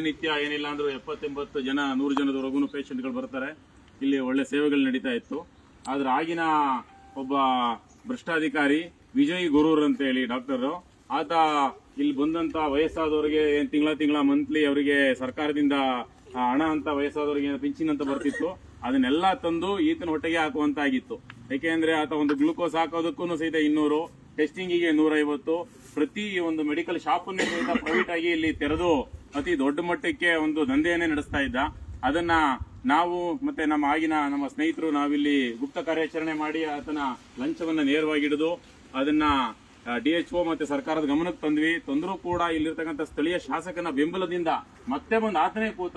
ನಿತ್ಯ ಏನಿಲ್ಲ ಅಂದ್ರೆ ಎಪ್ಪತ್ತೆಂಬತ್ತು ಜನ, ನೂರು ಜನದವರೆಗೂ ಪೇಷಂಟ್ಗಳು ಬರ್ತಾರೆ. ಇಲ್ಲಿ ಒಳ್ಳೆ ಸೇವೆಗಳು ನಡೀತಾ ಇತ್ತು. ಆದ್ರೆ ಆಗಿನ ಒಬ್ಬ ಭ್ರಷ್ಟಾಧಿಕಾರಿ ವಿಜಯ್ ಗುರೂರ್ ಅಂತ ಹೇಳಿ ಡಾಕ್ಟರ್, ಆತ ಇಲ್ಲಿ ಬಂದಂತ ವಯಸ್ಸಾದವರಿಗೆ ಏನ್ ತಿಂಗಳ ತಿಂಗಳ ಮಂತ್ಲಿ ಅವರಿಗೆ ಸರ್ಕಾರದಿಂದ ಹಣ ಅಂತ ವಯಸ್ಸಾದವರಿಗೆ ಪಿಂಚಿನ್ ಅಂತ ಬರ್ತಿತ್ತು. ಅದನ್ನೆಲ್ಲ ತಂದು ಈತನ ಹೊಟ್ಟೆಗೆ ಹಾಕುವಂತ ಆಗಿತ್ತು ಯಾಕೆಂದ್ರೆ ಆತ ಒಂದು ಗ್ಲೂಕೋಸ್ ಹಾಕೋದಕ್ಕೂ ಸಹಿತ ಇನ್ನೂರು ಟೆಸ್ಟಿಂಗಿಗೆ ನೂರೈವತ್ತು. ಪ್ರತಿ ಒಂದು ಮೆಡಿಕಲ್ ಶಾಪ್ ಅನ್ನು ಪ್ರೈವೇಟ್ ಆಗಿ ಇಲ್ಲಿ ತೆರೆದು ಅತಿ ದೊಡ್ಡ ಮಟ್ಟಕ್ಕೆ ಒಂದು ದಂಧೆಯನ್ನೇ ನಡೆಸ್ತಾ ಇದ್ದ. ಅದನ್ನ ನಾವು ಮತ್ತೆ ನಮ್ಮ ಆಗಿನ ನಮ್ಮ ಸ್ನೇಹಿತರು ನಾವಿಲ್ಲಿ ಗುಪ್ತ ಕಾರ್ಯಾಚರಣೆ ಮಾಡಿ ಆತನ ಲಂಚವನ್ನ ನೇರವಾಗಿ ಹಿಡಿದು ಅದನ್ನ ಒ ಮತ್ತೆ ಸರ್ಕಾರದ ಗಮನಕ್ಕೆ ತಂದ್ವಿ. ತಂದರೂ ಕೂಡ ಇಲ್ಲಿರ್ತಕ್ಕಂಥ ಸ್ಥಳೀಯ ಶಾಸಕನ ಬೆಂಬಲದಿಂದ ಮತ್ತೆ ಬಂದು ಆತನೇ ಕೂತ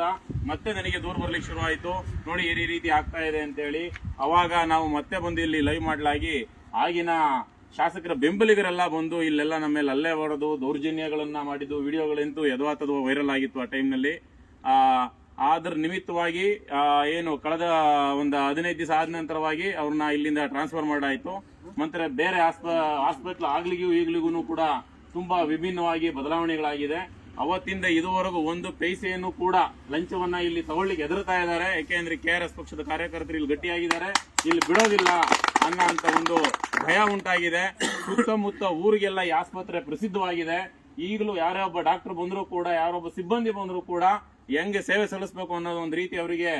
ಮತ್ತೆ ನನಗೆ ದೂರ ಬರ್ಲಿಕ್ಕೆ ಶುರುವಾಯಿತು. ನೋಡಿ, ಈ ರೀತಿ ಆಗ್ತಾ ಇದೆ ಅಂತ ಹೇಳಿ ಅವಾಗ ನಾವು ಮತ್ತೆ ಬಂದು ಇಲ್ಲಿ ಲೈವ್ ಮಾಡಲಾಗಿ ಆಗಿನ ಶಾಸಕರ ಬೆಂಬಲಿಗರೆಲ್ಲ ಬಂದು ಇಲ್ಲೆಲ್ಲ ನಮ್ಮ ಮೇಲೆ ಅಲ್ಲೇ ಹೊಡೆದು ದೌರ್ಜನ್ಯಗಳನ್ನ ಮಾಡಿದ್ದು, ವಿಡಿಯೋಗಳಂತೂ ಯಥಾತಥವು ವೈರಲ್ ಆಗಿತ್ತು ಆ ಟೈಮ್ನಲ್ಲಿ ಆ ಅದ್ರ ನಿಮಿತ್ತವಾಗಿ ಏನು, ಕಳೆದ ಒಂದು ಹದಿನೈದು ದಿವಸ ಆದ ನಂತರವಾಗಿ ಅವ್ರನ್ನ ಇಲ್ಲಿಂದ ಟ್ರಾನ್ಸ್ಫರ್ ಮಾಡಾಯಿತು. ನಂತರ ಬೇರೆ ಆಸ್ಪತ್ರೆ ಆಗ್ಲಿಗೂ ಈಗ್ಲಿಗೂ ಕೂಡ ತುಂಬಾ ವಿಭಿನ್ನವಾಗಿ ಬದಲಾವಣೆಗಳಾಗಿದೆ. ಅವತ್ತಿಂದ ಇದುವರೆಗೂ ಒಂದು ಪೈಸೆಯನ್ನು ಕೂಡ ಲಂಚವನ್ನ ಇಲ್ಲಿ ತಗೊಳ್ಳಿಕ್ಕೆ ಎದುರುತ್ತಾ ಇದ್ದಾರೆ. ಯಾಕೆಂದ್ರೆ ಕೆ ಪಕ್ಷದ ಕಾರ್ಯಕರ್ತರು ಇಲ್ಲಿ ಗಟ್ಟಿಯಾಗಿದ್ದಾರೆ. ಇಲ್ಲಿ ಬಿಡೋದಿಲ್ಲ ಅನ್ನೋ ಒಂದು ಭಯ ಉಂಟಾಗಿದೆ. ಸುತ್ತಮುತ್ತ ಊರಿಗೆಲ್ಲ ಈ ಆಸ್ಪತ್ರೆ ಪ್ರಸಿದ್ಧವಾಗಿದೆ. ಈಗಲೂ ಯಾರೇ ಒಬ್ಬ ಡಾಕ್ಟರ್ ಬಂದರೂ ಕೂಡ, ಯಾರೊಬ್ಬ ಸಿಬ್ಬಂದಿ ಬಂದರೂ ಕೂಡ ಹೆಂಗೆ ಸೇವೆ ಸಲ್ಲಿಸಬೇಕು ಅನ್ನೋದು ಒಂದು ರೀತಿ ಅವರಿಗೆ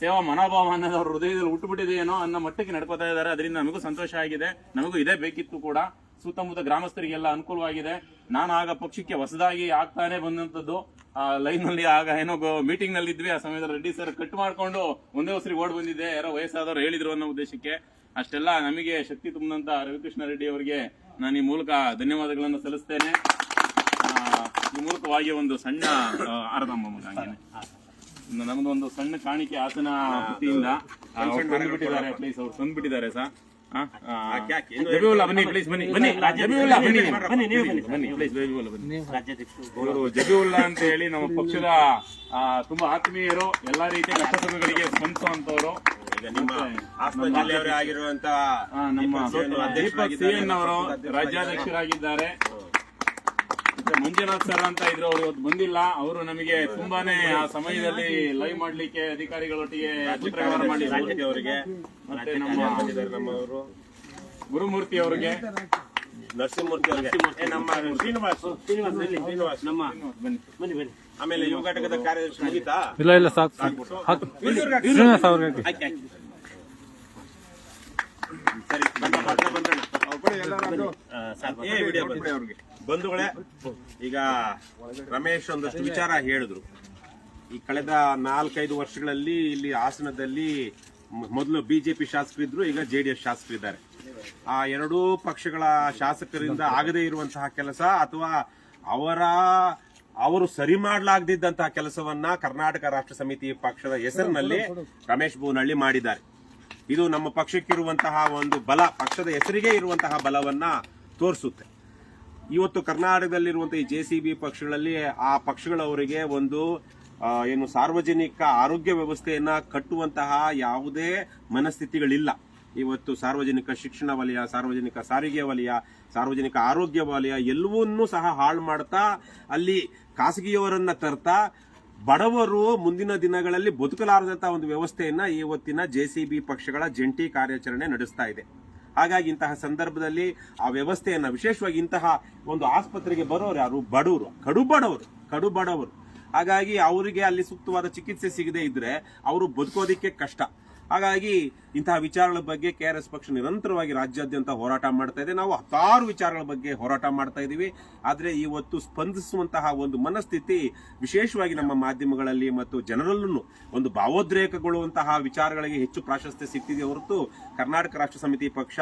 ಸೇವಾ ಮನೋಭಾವ ಅನ್ನೋದು ಅವ್ರ ಹೃದಯದಲ್ಲಿ ಹುಟ್ಟುಬಿಟ್ಟಿದೆಯೇನೋ ಅನ್ನೋ ಮಟ್ಟಕ್ಕೆ ನಡ್ಕೋತಾ ಇದ್ದಾರೆ. ಅದರಿಂದ ನಮಗೂ ಸಂತೋಷ ಆಗಿದೆ. ನಮಗೂ ಇದೇ ಬೇಕಿತ್ತು ಕೂಡ. ಸುತ್ತಮುತ್ತ ಗ್ರಾಮಸ್ಥರಿಗೆಲ್ಲ ಅನುಕೂಲವಾಗಿದೆ. ನಾನು ಆಗ ಪಕ್ಷಕ್ಕೆ ಹೊಸದಾಗಿ ಆಗ್ತಾನೆ ಬಂದಂತದ್ದು ಆ ಲೈನ್ನಲ್ಲಿ ಆಗ ಏನೋ ಮೀಟಿಂಗ್ನಲ್ಲಿ ಇದ್ವಿ ಆ ಸಮಯದಲ್ಲಿ ರೆಡ್ಡಿ ಸರ್ ಕಟ್ ಮಾಡ್ಕೊಂಡು ಒಂದೇ ಹೊಸರಿಗೆ ಓಡ್ ಬಂದಿದ್ದೆ. ಯಾರೋ ವಯಸ್ಸಾದವರು ಹೇಳಿದ್ರು ಅನ್ನೋ ಉದ್ದೇಶಕ್ಕೆ. ಅಷ್ಟೆಲ್ಲ ನಮಗೆ ಶಕ್ತಿ ತುಂಬಿದಂತ ರವಿಕೃಷ್ಣ ರೆಡ್ಡಿ ಅವರಿಗೆ ನಾನು ಈ ಮೂಲಕ ಧನ್ಯವಾದಗಳನ್ನು ಸಲ್ಲಿಸ್ತೇನೆ. ಈ ಮೂಲಕವಾಗಿ ಒಂದು ಸಣ್ಣ ಆರದಮ್ಮ ನಮ್ದು ಒಂದು ಸಣ್ಣ ಕಾಣಿಕೆ ಆತನ ವತಿಯಿಂದ. ಆ, ಅವ್ರು ತಂದ್ಬಿಟ್ಟಿದ್ದಾರೆ ಪ್ಲೀಸ್ ಅವ್ರು ತಂದ್ಬಿಟ್ಟಿದ್ದಾರೆ ಸರ್ ಜಬಿವುಲ್ಲಾ ಬನ್ನಿ ಪ್ಲೀಸ್ ಬನ್ನಿ ಬನ್ನಿ. ಜಬಿವುಲ್ಲಾ ಬನ್ನಿ ಬನ್ನಿ ನೀವು ಬನ್ನಿ. ಬನ್ನಿ. ಪ್ಲೀಸ್ ಜಬಿವುಲ್ಲಾ ಬನ್ನಿ ಇವರು ಜಬಿವುಲ್ಲಾ ಅಂತ ಹೇಳಿ ನಮ್ಮ ಪಕ್ಷದ ತುಂಬಾ ಆತ್ಮೀಯರು ಎಲ್ಲಾ ರೀತಿಯ ಕಷ್ಟ ಸುಖಗಳಿಗೆ ಸ್ಪಂದಿಸುವಂತವರು ನಿಮ್ಮ ಹಾಸನ ಜಿಲ್ಲೆಯವರೇ ಆಗಿರುವಂತ ಆ, ನಮ್ಮ ದೀಪಕ್ ಸಿ ಎನ್ ಅವರು ರಾಜ್ಯಾಧ್ಯಕ್ಷರಾಗಿದ್ದಾರೆ. ಮಂಜುನಾಥ್ ಸರ್ ಅಂತ ಇದ್ರು ಅವರು ಇವತ್ತು ಬಂದಿಲ್ಲ. ಅವರು ನಮಗೆ ತುಂಬಾನೇ ಆ ಸಮಯದಲ್ಲಿ ಲೈವ್ ಮಾಡ್ಲಿಕ್ಕೆ ಅಧಿಕಾರಿಗಳೊಟ್ಟಿಗೆ ಚಿತ್ರವ್ಯವಹಾರ ಮಾಡಿ ಅವರಿಗೆ ಮತ್ತೆ ನಮ್ಮ ಬಂದಿದ್ದಾರೆ ನಮ್ಮವರು ಗುರುಮೂರ್ತಿ ಅವರಿಗೆ. ನರಸಿಂಹಮೂರ್ತಿ ಅವರಿಗೆ. ನಮ್ಮ ಶ್ರೀನಿವಾಸ್ ಶ್ರೀನಿವಾಸ್ ನಮ್ಮ ಬನ್ನಿ. ಆಮೇಲೆ ಯುವ ಘಟಕದ ಕಾರ್ಯದರ್ಶಿ ಮುಗಿತಾ ಇಲ್ಲ ಇಲ್ಲ ಸಾಕು ಸಾಕು ಹಾಕು ಶ್ರೀನಿವಾಸ್ ಅವ್ರಿಗೆ ಹಾಕಿ. ಸರಿ ಬಂದ ಮಾತ್ರ ಬಂದ್ರಣ್ಣ. ಏ, ವಿಡಿಯೋ ಬಂತು. ಬಂಧುಗಳೇ, ಈಗ ರಮೇಶ್ ಒಂದಷ್ಟು ವಿಚಾರ ಹೇಳಿದ್ರು. ಈ ಕಳೆದ ನಾಲ್ಕೈದು ವರ್ಷಗಳಲ್ಲಿ ಇಲ್ಲಿ ಹಾಸನದಲ್ಲಿ ಮೊದಲು ಬಿಜೆಪಿ ಶಾಸಕರಿದ್ರು ಈಗ ಜೆಡಿಎಸ್ ಶಾಸಕರಿದ್ದಾರೆ ಆ ಎರಡೂ ಪಕ್ಷಗಳ ಶಾಸಕರಿಂದ ಆಗದೇ ಇರುವಂತಹ ಕೆಲಸ ಅಥವಾ ಅವರ, ಅವರು ಸರಿ ಮಾಡಲಾಗದಿದ್ದಂತಹ ಕೆಲಸವನ್ನ ಕರ್ನಾಟಕ ರಾಷ್ಟ್ರ ಸಮಿತಿ ಪಕ್ಷದ ಹೆಸರಿನಲ್ಲಿ ರಮೇಶ್ ಬೋನಹಳ್ಳಿ ಮಾಡಿದ್ದಾರೆ. ಇದು ನಮ್ಮ ಪಕ್ಷಕ್ಕಿರುವಂತಹ ಒಂದು ಬಲ, ಪಕ್ಷದ ಹೆಸರಿಗೆ ಇರುವಂತಹ ಬಲವನ್ನ ತೋರಿಸುತ್ತೆ. ಇವತ್ತು ಕರ್ನಾಟಕದಲ್ಲಿರುವಂತಹ ಈ ಜೆ ಸಿ ಬಿ ಪಕ್ಷಗಳಲ್ಲಿ ಆ ಪಕ್ಷಗಳವರಿಗೆ ಒಂದು ಏನು ಸಾರ್ವಜನಿಕ ಆರೋಗ್ಯ ವ್ಯವಸ್ಥೆಯನ್ನ ಕಟ್ಟುವಂತಹ ಯಾವುದೇ ಮನಸ್ಥಿತಿಗಳಿಲ್ಲ. ಇವತ್ತು ಸಾರ್ವಜನಿಕ ಶಿಕ್ಷಣ ವಲಯ, ಸಾರ್ವಜನಿಕ ಸಾರಿಗೆ ವಲಯ, ಸಾರ್ವಜನಿಕ ಆರೋಗ್ಯ ವಲಯ ಎಲ್ಲವನ್ನೂ ಸಹ ಹಾಳು ಮಾಡ್ತಾ ಅಲ್ಲಿ ಖಾಸಗಿಯವರನ್ನ ತರ್ತಾ ಬಡವರು ಮುಂದಿನ ದಿನಗಳಲ್ಲಿ ಬದುಕಲಾರದಂತಹ ಒಂದು ವ್ಯವಸ್ಥೆಯನ್ನ ಇವತ್ತಿನ ಜೆಸಿಬಿ ಪಕ್ಷಗಳ ಜಂಟಿ ಕಾರ್ಯಾಚರಣೆ ನಡೆಸ್ತಾ ಇದೆ. ಹಾಗಾಗಿ ಇಂತಹ ಸಂದರ್ಭದಲ್ಲಿ ಆ ವ್ಯವಸ್ಥೆಯನ್ನ ವಿಶೇಷವಾಗಿ ಇಂತಹ ಒಂದು ಆಸ್ಪತ್ರೆಗೆ ಬರೋರು ಯಾರು? ಬಡವರು ಕಡು ಬಡವರು ಕಡು ಬಡವರು. ಹಾಗಾಗಿ ಅವರಿಗೆ ಅಲ್ಲಿ ಸೂಕ್ತವಾದ ಚಿಕಿತ್ಸೆ ಸಿಗದೆ ಇದ್ರೆ ಅವರು ಬದುಕೋದಿಕ್ಕೆ ಕಷ್ಟ. ಹಾಗಾಗಿ ಇಂತಹ ವಿಚಾರಗಳ ಬಗ್ಗೆ ಕೆ ಆರ್ ಎಸ್ ಪಕ್ಷ ನಿರಂತರವಾಗಿ ರಾಜ್ಯಾದ್ಯಂತ ಹೋರಾಟ ಮಾಡ್ತಾ ಇದೆ. ನಾವು ಹತ್ತಾರು ವಿಚಾರಗಳ ಬಗ್ಗೆ ಹೋರಾಟ ಮಾಡ್ತಾ ಇದ್ದೀವಿ. ಆದರೆ ಇವತ್ತು ಸ್ಪಂದಿಸುವಂತಹ ಒಂದು ಮನಸ್ಥಿತಿ, ವಿಶೇಷವಾಗಿ ನಮ್ಮ ಮಾಧ್ಯಮಗಳಲ್ಲಿ ಮತ್ತು ಜನರಲ್ಲೂ ಒಂದು ಭಾವೋದ್ರೇಕಗೊಳ್ಳುವಂತಹ ವಿಚಾರಗಳಿಗೆ ಹೆಚ್ಚು ಪ್ರಾಶಸ್ತ್ಯ ಸಿಗ್ತಿದೆ ಹೊರತು ಕರ್ನಾಟಕ ರಾಷ್ಟ್ರ ಸಮಿತಿ ಪಕ್ಷ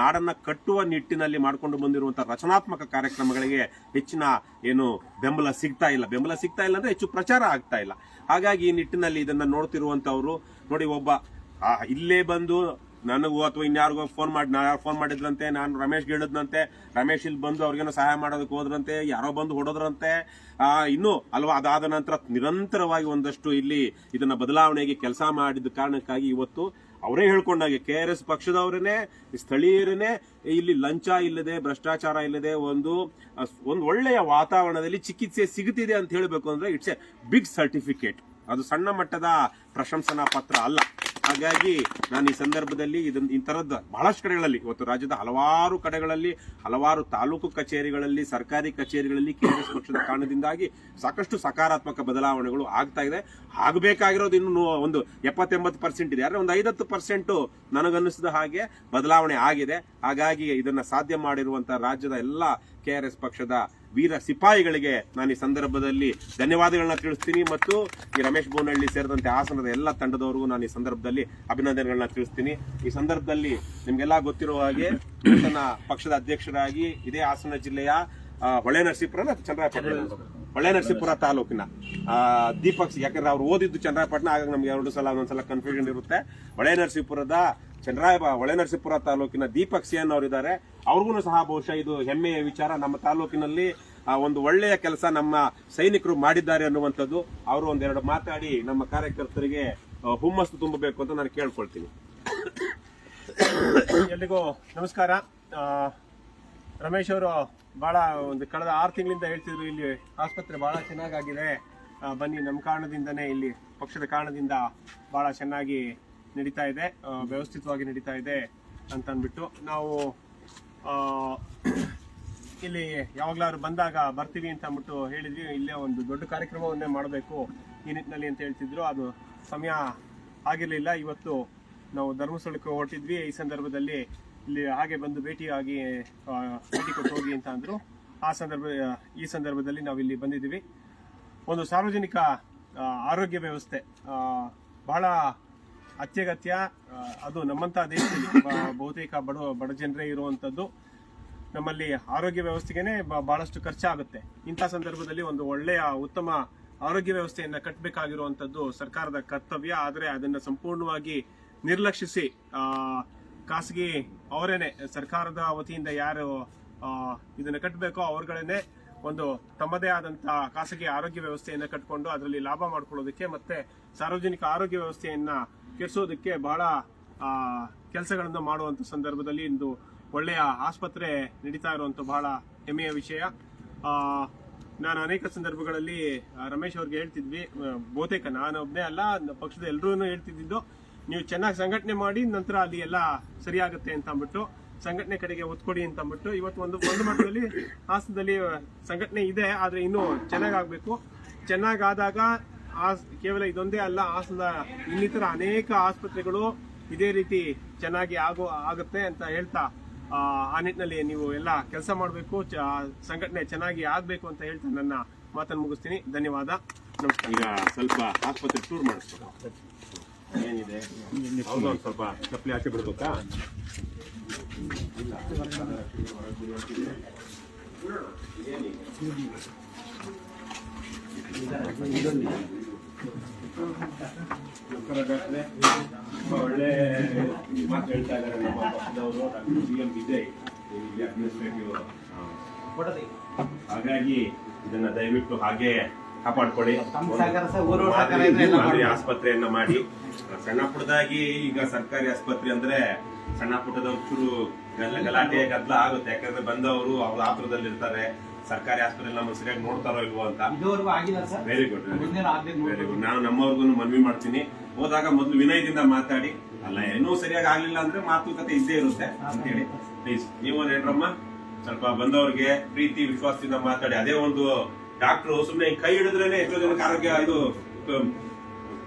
ನಾಡನ್ನ ಕಟ್ಟುವ ನಿಟ್ಟಿನಲ್ಲಿ ಮಾಡಿಕೊಂಡು ಬಂದಿರುವಂತಹ ರಚನಾತ್ಮಕ ಕಾರ್ಯಕ್ರಮಗಳಿಗೆ ಹೆಚ್ಚಿನ ಏನು ಬೆಂಬಲ ಸಿಗ್ತಾ ಇಲ್ಲ. ಬೆಂಬಲ ಸಿಗ್ತಾ ಇಲ್ಲ ಅಂದ್ರೆ ಹೆಚ್ಚು ಪ್ರಚಾರ ಆಗ್ತಾ ಇಲ್ಲ. ಹಾಗಾಗಿ ಈ ನಿಟ್ಟಿನಲ್ಲಿ ಇದನ್ನ ನೋಡ್ತಿರುವಂತವ್ರು, ನೋಡಿ ಒಬ್ಬ ಇಲ್ಲೇ ಬಂದು ನನಗೂ ಅಥವಾ ಇನ್ಯಾರಿಗೋ ಫೋನ್ ಮಾಡಿ, ನಾ ಫೋನ್ ಮಾಡಿದ್ರಂತೆ, ನಾನು ರಮೇಶ್ಗೆ ಹೇಳಿದ್ನಂತೆ, ರಮೇಶ್ ಇಲ್ಲಿ ಬಂದು ಅವ್ರಿಗೇನೋ ಸಹಾಯ ಮಾಡೋದಕ್ಕೆ ಹೋದ್ರಂತೆ, ಯಾರೋ ಬಂದು ಹೊಡೋದ್ರಂತೆ ಇನ್ನು ಅಲ್ವಾ, ಅದಾದ ನಂತರ ನಿರಂತರವಾಗಿ ಒಂದಷ್ಟು ಇಲ್ಲಿ ಇದನ್ನ ಬದಲಾವಣೆಗೆ ಕೆಲಸ ಮಾಡಿದ ಕಾರಣಕ್ಕಾಗಿ ಇವತ್ತು ಅವರೇ ಹೇಳ್ಕೊಂಡಾಗೆ ಕೆ ಆರ್ ಎಸ್ ಪಕ್ಷದವರನ್ನೇ ಸ್ಥಳೀಯರನ್ನೇ ಇಲ್ಲಿ ಲಂಚ ಇಲ್ಲದೆ, ಭ್ರಷ್ಟಾಚಾರ ಇಲ್ಲದೆ ಒಂದು ಒಂದು ಒಳ್ಳೆಯ ವಾತಾವರಣದಲ್ಲಿ ಚಿಕಿತ್ಸೆ ಸಿಗುತ್ತಿದೆ ಅಂತ ಹೇಳಬೇಕು ಅಂದ್ರೆ ಇಟ್ಸ್ ಎ ಬಿಗ್ ಸರ್ಟಿಫಿಕೇಟ್ ಅದು ಸಣ್ಣ ಮಟ್ಟದ ಪ್ರಶಂಸನಾ ಪತ್ರ ಅಲ್ಲ. ಹಾಗಾಗಿ ನಾನು ಈ ಸಂದರ್ಭದಲ್ಲಿ ಇದನ್ನು ಈ ತರದ್ದು ಬಹಳಷ್ಟು ಕಡೆಗಳಲ್ಲಿ, ಇವತ್ತು ರಾಜ್ಯದ ಹಲವಾರು ಕಡೆಗಳಲ್ಲಿ, ಹಲವಾರು ತಾಲೂಕು ಕಚೇರಿಗಳಲ್ಲಿ, ಸರ್ಕಾರಿ ಕಚೇರಿಗಳಲ್ಲಿ ಕಾಂಗ್ರೆಸ್ ಪಕ್ಷದ ಕಾರಣದಿಂದಾಗಿ ಸಾಕಷ್ಟು ಸಕಾರಾತ್ಮಕ ಬದಲಾವಣೆಗಳು ಆಗ್ತಾ ಇದೆ. ಆಗಬೇಕಾಗಿರೋದು ಇನ್ನು ಒಂದು ಎಪ್ಪತ್ತೆಂಬತ್ತು ಪರ್ಸೆಂಟ್ ಇದೆ. ಆದರೆ ಒಂದು ಐದತ್ತು ಪರ್ಸೆಂಟು ನನಗನ್ನಿಸಿದ ಹಾಗೆ ಬದಲಾವಣೆ ಆಗಿದೆ. ಹಾಗಾಗಿ ಇದನ್ನು ಸಾಧ್ಯ ಮಾಡಿರುವಂಥ ರಾಜ್ಯದ ಎಲ್ಲ ಕೆಆರ್ಎಸ್ ಪಕ್ಷದ ವೀರ ಸಿಪಾಯಿಗಳಿಗೆ ನಾನು ಈ ಸಂದರ್ಭದಲ್ಲಿ ಧನ್ಯವಾದಗಳನ್ನ ತಿಳಿಸ್ತೀನಿ ಮತ್ತು ಈ ರಮೇಶ್ ಬೋನಹಳ್ಳಿ ಸೇರಿದಂತೆ ಹಾಸನದ ಎಲ್ಲ ತಂಡದವರಿಗೂ ನಾನು ಈ ಸಂದರ್ಭದಲ್ಲಿ ಅಭಿನಂದನೆಗಳನ್ನ ತಿಳಿಸ್ತೀನಿ. ಈ ಸಂದರ್ಭದಲ್ಲಿ ನಿಮ್ಗೆಲ್ಲ ಗೊತ್ತಿರುವ ಹಾಗೆ ನೂತನ ಪಕ್ಷದ ಅಧ್ಯಕ್ಷರಾಗಿ ಇದೇ ಹಾಸನ ಜಿಲ್ಲೆಯ ಹೊಳೆ ನರಸೀಪುರ ಚಂದ್ರಾಯಪಟ್ಟಣ ಹೊಳೆ ನರಸೀಪುರ ತಾಲೂಕಿನ ದೀಪಕ್ ಯಾಕಂದ್ರೆ ಅವ್ರು ಓದಿದ್ದು ಚಂದ್ರಪಟ್ಟಣ ಆಗ ನಮ್ಗೆ ಎರಡು ಸಲ ಒಂದೊಂದ್ಸಲ ಕನ್ಫ್ಯೂಷನ್ ಇರುತ್ತೆ. ಹೊಳೆ ನರಸೀಪುರದ ಚಂದ್ರಾಯ ಹೊಳೆ ನರಸೀಪುರ ತಾಲೂಕಿನ ದೀಪಕ್ ಸೇನ್ ಅವರಿದ್ದಾರೆ. ಅವ್ರಿಗೂ ಸಹ ಬಹುಶಃ ಇದು ಹೆಮ್ಮೆಯ ವಿಚಾರ. ನಮ್ಮ ತಾಲೂಕಿನಲ್ಲಿ ಒಂದು ಒಳ್ಳೆಯ ಕೆಲಸ ನಮ್ಮ ಸೈನಿಕರು ಮಾಡಿದ್ದಾರೆ ಅನ್ನುವಂಥದ್ದು. ಅವರು ಒಂದೆರಡು ಮಾತಾಡಿ ನಮ್ಮ ಕಾರ್ಯಕರ್ತರಿಗೆ ಹುಮ್ಮಸ್ತು ತುಂಬಬೇಕು ಅಂತ ನಾನು ಕೇಳ್ಕೊಳ್ತೀನಿ. ಎಲ್ಲಿಗೂ, ನಮಸ್ಕಾರ. ರಮೇಶ್ ಅವರು ಬಹಳ ಒಂದು ಕಳೆದ ಆರು ತಿಂಗಳಿಂದ ಹೇಳ್ತಿದ್ರು, ಇಲ್ಲಿ ಆಸ್ಪತ್ರೆ ಬಹಳ ಚೆನ್ನಾಗಾಗಿದೆ. ಬನ್ನಿ, ನಮ್ಮ ಕಾರಣದಿಂದನೇ ಇಲ್ಲಿ ಪಕ್ಷದ ಕಾರಣದಿಂದ ಬಹಳ ಚೆನ್ನಾಗಿ ನಡೀತಾ ಇದೆ ವ್ಯವಸ್ಥಿತವಾಗಿ ನಡೀತಾ ಇದೆ ಅಂತ ಅಂದ್ಬಿಟ್ಟು ನಾವು ಇಲ್ಲಿ ಯಾವಾಗ್ಲಾದ್ರು ಬಂದಾಗ ಬರ್ತೀವಿ ಅಂತ ಅಂದ್ಬಿಟ್ಟು ಹೇಳಿದ್ವಿ. ಇಲ್ಲೇ ಒಂದು ದೊಡ್ಡ ಕಾರ್ಯಕ್ರಮವನ್ನೇ ಮಾಡಬೇಕು ಈ ನಿಟ್ಟಿನಲ್ಲಿ ಅಂತ ಹೇಳ್ತಿದ್ರು. ಅದು ಸಮಯ ಆಗಿರಲಿಲ್ಲ. ಇವತ್ತು ನಾವು ಧರ್ಮಸ್ಥಳಕ್ಕೆ ಹೊರಟಿದ್ವಿ. ಈ ಸಂದರ್ಭದಲ್ಲಿ ಇಲ್ಲಿ ಹಾಗೆ ಬಂದು ಭೇಟಿಯಾಗಿ ಭೇಟಿ ಕೊಟ್ಟು ಹೋಗಿ ಅಂತ ಅಂದರು. ಆ ಸಂದರ್ಭ, ಈ ಸಂದರ್ಭದಲ್ಲಿ ನಾವು ಇಲ್ಲಿ ಬಂದಿದ್ದೀವಿ. ಒಂದು ಸಾರ್ವಜನಿಕ ಆರೋಗ್ಯ ವ್ಯವಸ್ಥೆ ಬಹಳ ಅತ್ಯಗತ್ಯ ಅದು ನಮ್ಮಂತ ದೇಶದಲ್ಲಿ ಬಹುತೇಕ ಬಡ ಬಡ ಜನರೇ ಇರುವಂತದ್ದು ನಮ್ಮಲ್ಲಿ ಆರೋಗ್ಯ ವ್ಯವಸ್ಥೆಗೆ ಬಹಳಷ್ಟು ಖರ್ಚಾಗುತ್ತೆ. ಇಂಥ ಸಂದರ್ಭದಲ್ಲಿ ಒಂದು ಒಳ್ಳೆಯ, ಉತ್ತಮ ಆರೋಗ್ಯ ವ್ಯವಸ್ಥೆಯನ್ನು ಕಟ್ಟಬೇಕಾಗಿರುವಂತದ್ದು ಸರ್ಕಾರದ ಕರ್ತವ್ಯ. ಆದರೆ ಅದನ್ನು ಸಂಪೂರ್ಣವಾಗಿ ನಿರ್ಲಕ್ಷಿಸಿ ಖಾಸಗಿ ಅವರೇನೆ, ಸರ್ಕಾರದ ವತಿಯಿಂದ ಯಾರು ಇದನ್ನು ಕಟ್ಟಬೇಕೋ ಅವ್ರುಗಳೇನೆ ಒಂದು ತಮ್ಮದೇ ಆದಂತ ಖಾಸಗಿ ಆರೋಗ್ಯ ವ್ಯವಸ್ಥೆಯನ್ನು ಕಟ್ಕೊಂಡು ಅದರಲ್ಲಿ ಲಾಭ ಮಾಡ್ಕೊಳ್ಳೋದಕ್ಕೆ ಮತ್ತೆ ಸಾರ್ವಜನಿಕ ಆರೋಗ್ಯ ವ್ಯವಸ್ಥೆಯನ್ನ ಕೆಡಿಸೋದಕ್ಕೆ ಬಹಳ ಕೆಲಸಗಳನ್ನು ಮಾಡುವಂತ ಸಂದರ್ಭದಲ್ಲಿ ಇಂದು ಒಳ್ಳೆಯ ಆಸ್ಪತ್ರೆ ನಡೀತಾ ಇರುವಂತ ಬಹಳ ಹೆಮ್ಮೆಯ ವಿಷಯ. ನಾನು ಅನೇಕ ಸಂದರ್ಭಗಳಲ್ಲಿ ರಮೇಶ್ ಅವ್ರಿಗೆ ಹೇಳ್ತಿದ್ವಿ ಬಹುತೇಕ ನಾನು ಒಬ್ಬನೇ ಅಲ್ಲ ಪಕ್ಷದ ಎಲ್ಲರೂ ಹೇಳ್ತಿದ್ದು ನೀವು ಚೆನ್ನಾಗಿ ಸಂಘಟನೆ ಮಾಡಿ, ನಂತರ ಅಲ್ಲಿ ಎಲ್ಲ ಸರಿಯಾಗುತ್ತೆ ಅಂತ ಅಂದ್ಬಿಟ್ಟು, ಸಂಘಟನೆ ಕಡೆಗೆ ಒತ್ಕೊಡಿ ಕೊಡಿ ಅಂತ ಅಂದ್ಬಿಟ್ಟು, ಇವತ್ತು ಒಂದು ಒಂದು ಮಟ್ಟದಲ್ಲಿ ಹಾಸನದಲ್ಲಿ ಸಂಘಟನೆ ಇದೆ, ಆದರೆ ಇನ್ನೂ ಚೆನ್ನಾಗಾಗಬೇಕು. ಚೆನ್ನಾಗಾದಾಗ ಆ ಕೇವಲ ಇದೊಂದೇ ಅಲ್ಲ ಹಾಸನದ ಇನ್ನಿತರ ಅನೇಕ ಆಸ್ಪತ್ರೆಗಳು ಇದೇ ರೀತಿ ಚೆನ್ನಾಗಿ ಆಗೋ ಆಗುತ್ತೆ ಅಂತ ಹೇಳ್ತಾ ಆ, ನಿಟ್ಟಿನಲ್ಲಿ ನೀವು ಎಲ್ಲ ಕೆಲಸ ಮಾಡಬೇಕು ಸಂಘಟನೆ ಚೆನ್ನಾಗಿ ಆಗಬೇಕು ಅಂತ ಹೇಳ್ತಾ ನನ್ನ ಮಾತನ್ನು ಮುಗಿಸ್ತೀನಿ. ಧನ್ಯವಾದ. ಈಗ ಸ್ವಲ್ಪ ಆಸ್ಪತ್ರೆ ಟೂರ್ ಮಾಡಿಸ್ಬೇಕು. ಏನಿದೆ? ಸ್ವಲ್ಪ ಚಪ್ಪಲಿ ಆಚೆ ಬಿಡ್ಬೇಕಾ? ನಮಸ್ಕಾರ ಡಾಕ್ಟ್ರೆ. ತುಂಬಾ ಒಳ್ಳೆ ಮಾತು ಹೇಳ್ತಾ ಇದ್ದಾರೆ ನಮ್ಮ ಪಕ್ಷದವರು. Doctor C M Vijay administrative ಹಾಗಾಗಿ ಇದನ್ನ ದಯವಿಟ್ಟು ಹಾಗೆ ಕಾಪಾಡ್ಕೊಳ್ಳಿ. ಮಾದರಿ ಆಸ್ಪತ್ರೆಯನ್ನ ಮಾಡಿ. ಸಣ್ಣ ಪುಟ್ಟದಾಗಿ ಈಗ ಸರ್ಕಾರಿ ಆಸ್ಪತ್ರೆ ಅಂದ್ರೆ ಸಣ್ಣ ಪುಟ್ಟದ ಚೂರು ಗಲ್ಲ ಗಲಾಟೆ ಗದ್ದಲ ಆಗುತ್ತೆ. ಯಾಕಂದ್ರೆ ಬಂದವರು ಅವ್ರ ಆತುರದಲ್ಲಿ ಇರ್ತಾರೆ ಸರ್ಕಾರಿ ಆಸ್ಪತ್ರೆ ನಮ್ಮನ್ನು ಸರಿಯಾಗಿ ನೋಡ್ತಾರೋ ಇಲ್ವೋ ಅಂತ. ಇದುವರೆಗೂ ಆಗಿಲ್ಲ ಸರ್. ವೆರಿ ಗುಡ್ ಮುಂದೇನು ಆಗ್ಬೇಕು ವೆರಿ ಗುಡ್ ನಾನು ನಮ್ಮವ್ರಿಗೂ ಮನವಿ ಮಾಡ್ತೀನಿ. ಹೋದಾಗ ಮೊದಲು ವಿನಯದಿಂದ ಮಾತಾಡಿ. ಅಲ್ಲ ಏನೂ ಸರಿಯಾಗಿ ಆಗ್ಲಿಲ್ಲ ಅಂದ್ರೆ ಮಾತುಕತೆ ಇದ್ದೇ ಇರುತ್ತೆ ಅಂತೇಳಿ. ಪ್ಲೀಸ್ ನೀವು ಹೇಳ್ರಮ್ಮ. ಸ್ವಲ್ಪ ಬಂದವ್ರಿಗೆ ಪ್ರೀತಿ ವಿಶ್ವಾಸದಿಂದ ಮಾತಾಡಿ. ಅದೇ ಒಂದು ಡಾಕ್ಟ್ರು ಸುಮ್ಮನೆ ಕೈ ಹಿಡಿದ್ರೇನೆ ಎಷ್ಟೋ ಜನಕ್ಕೆ ಆರೋಗ್ಯ ಇದು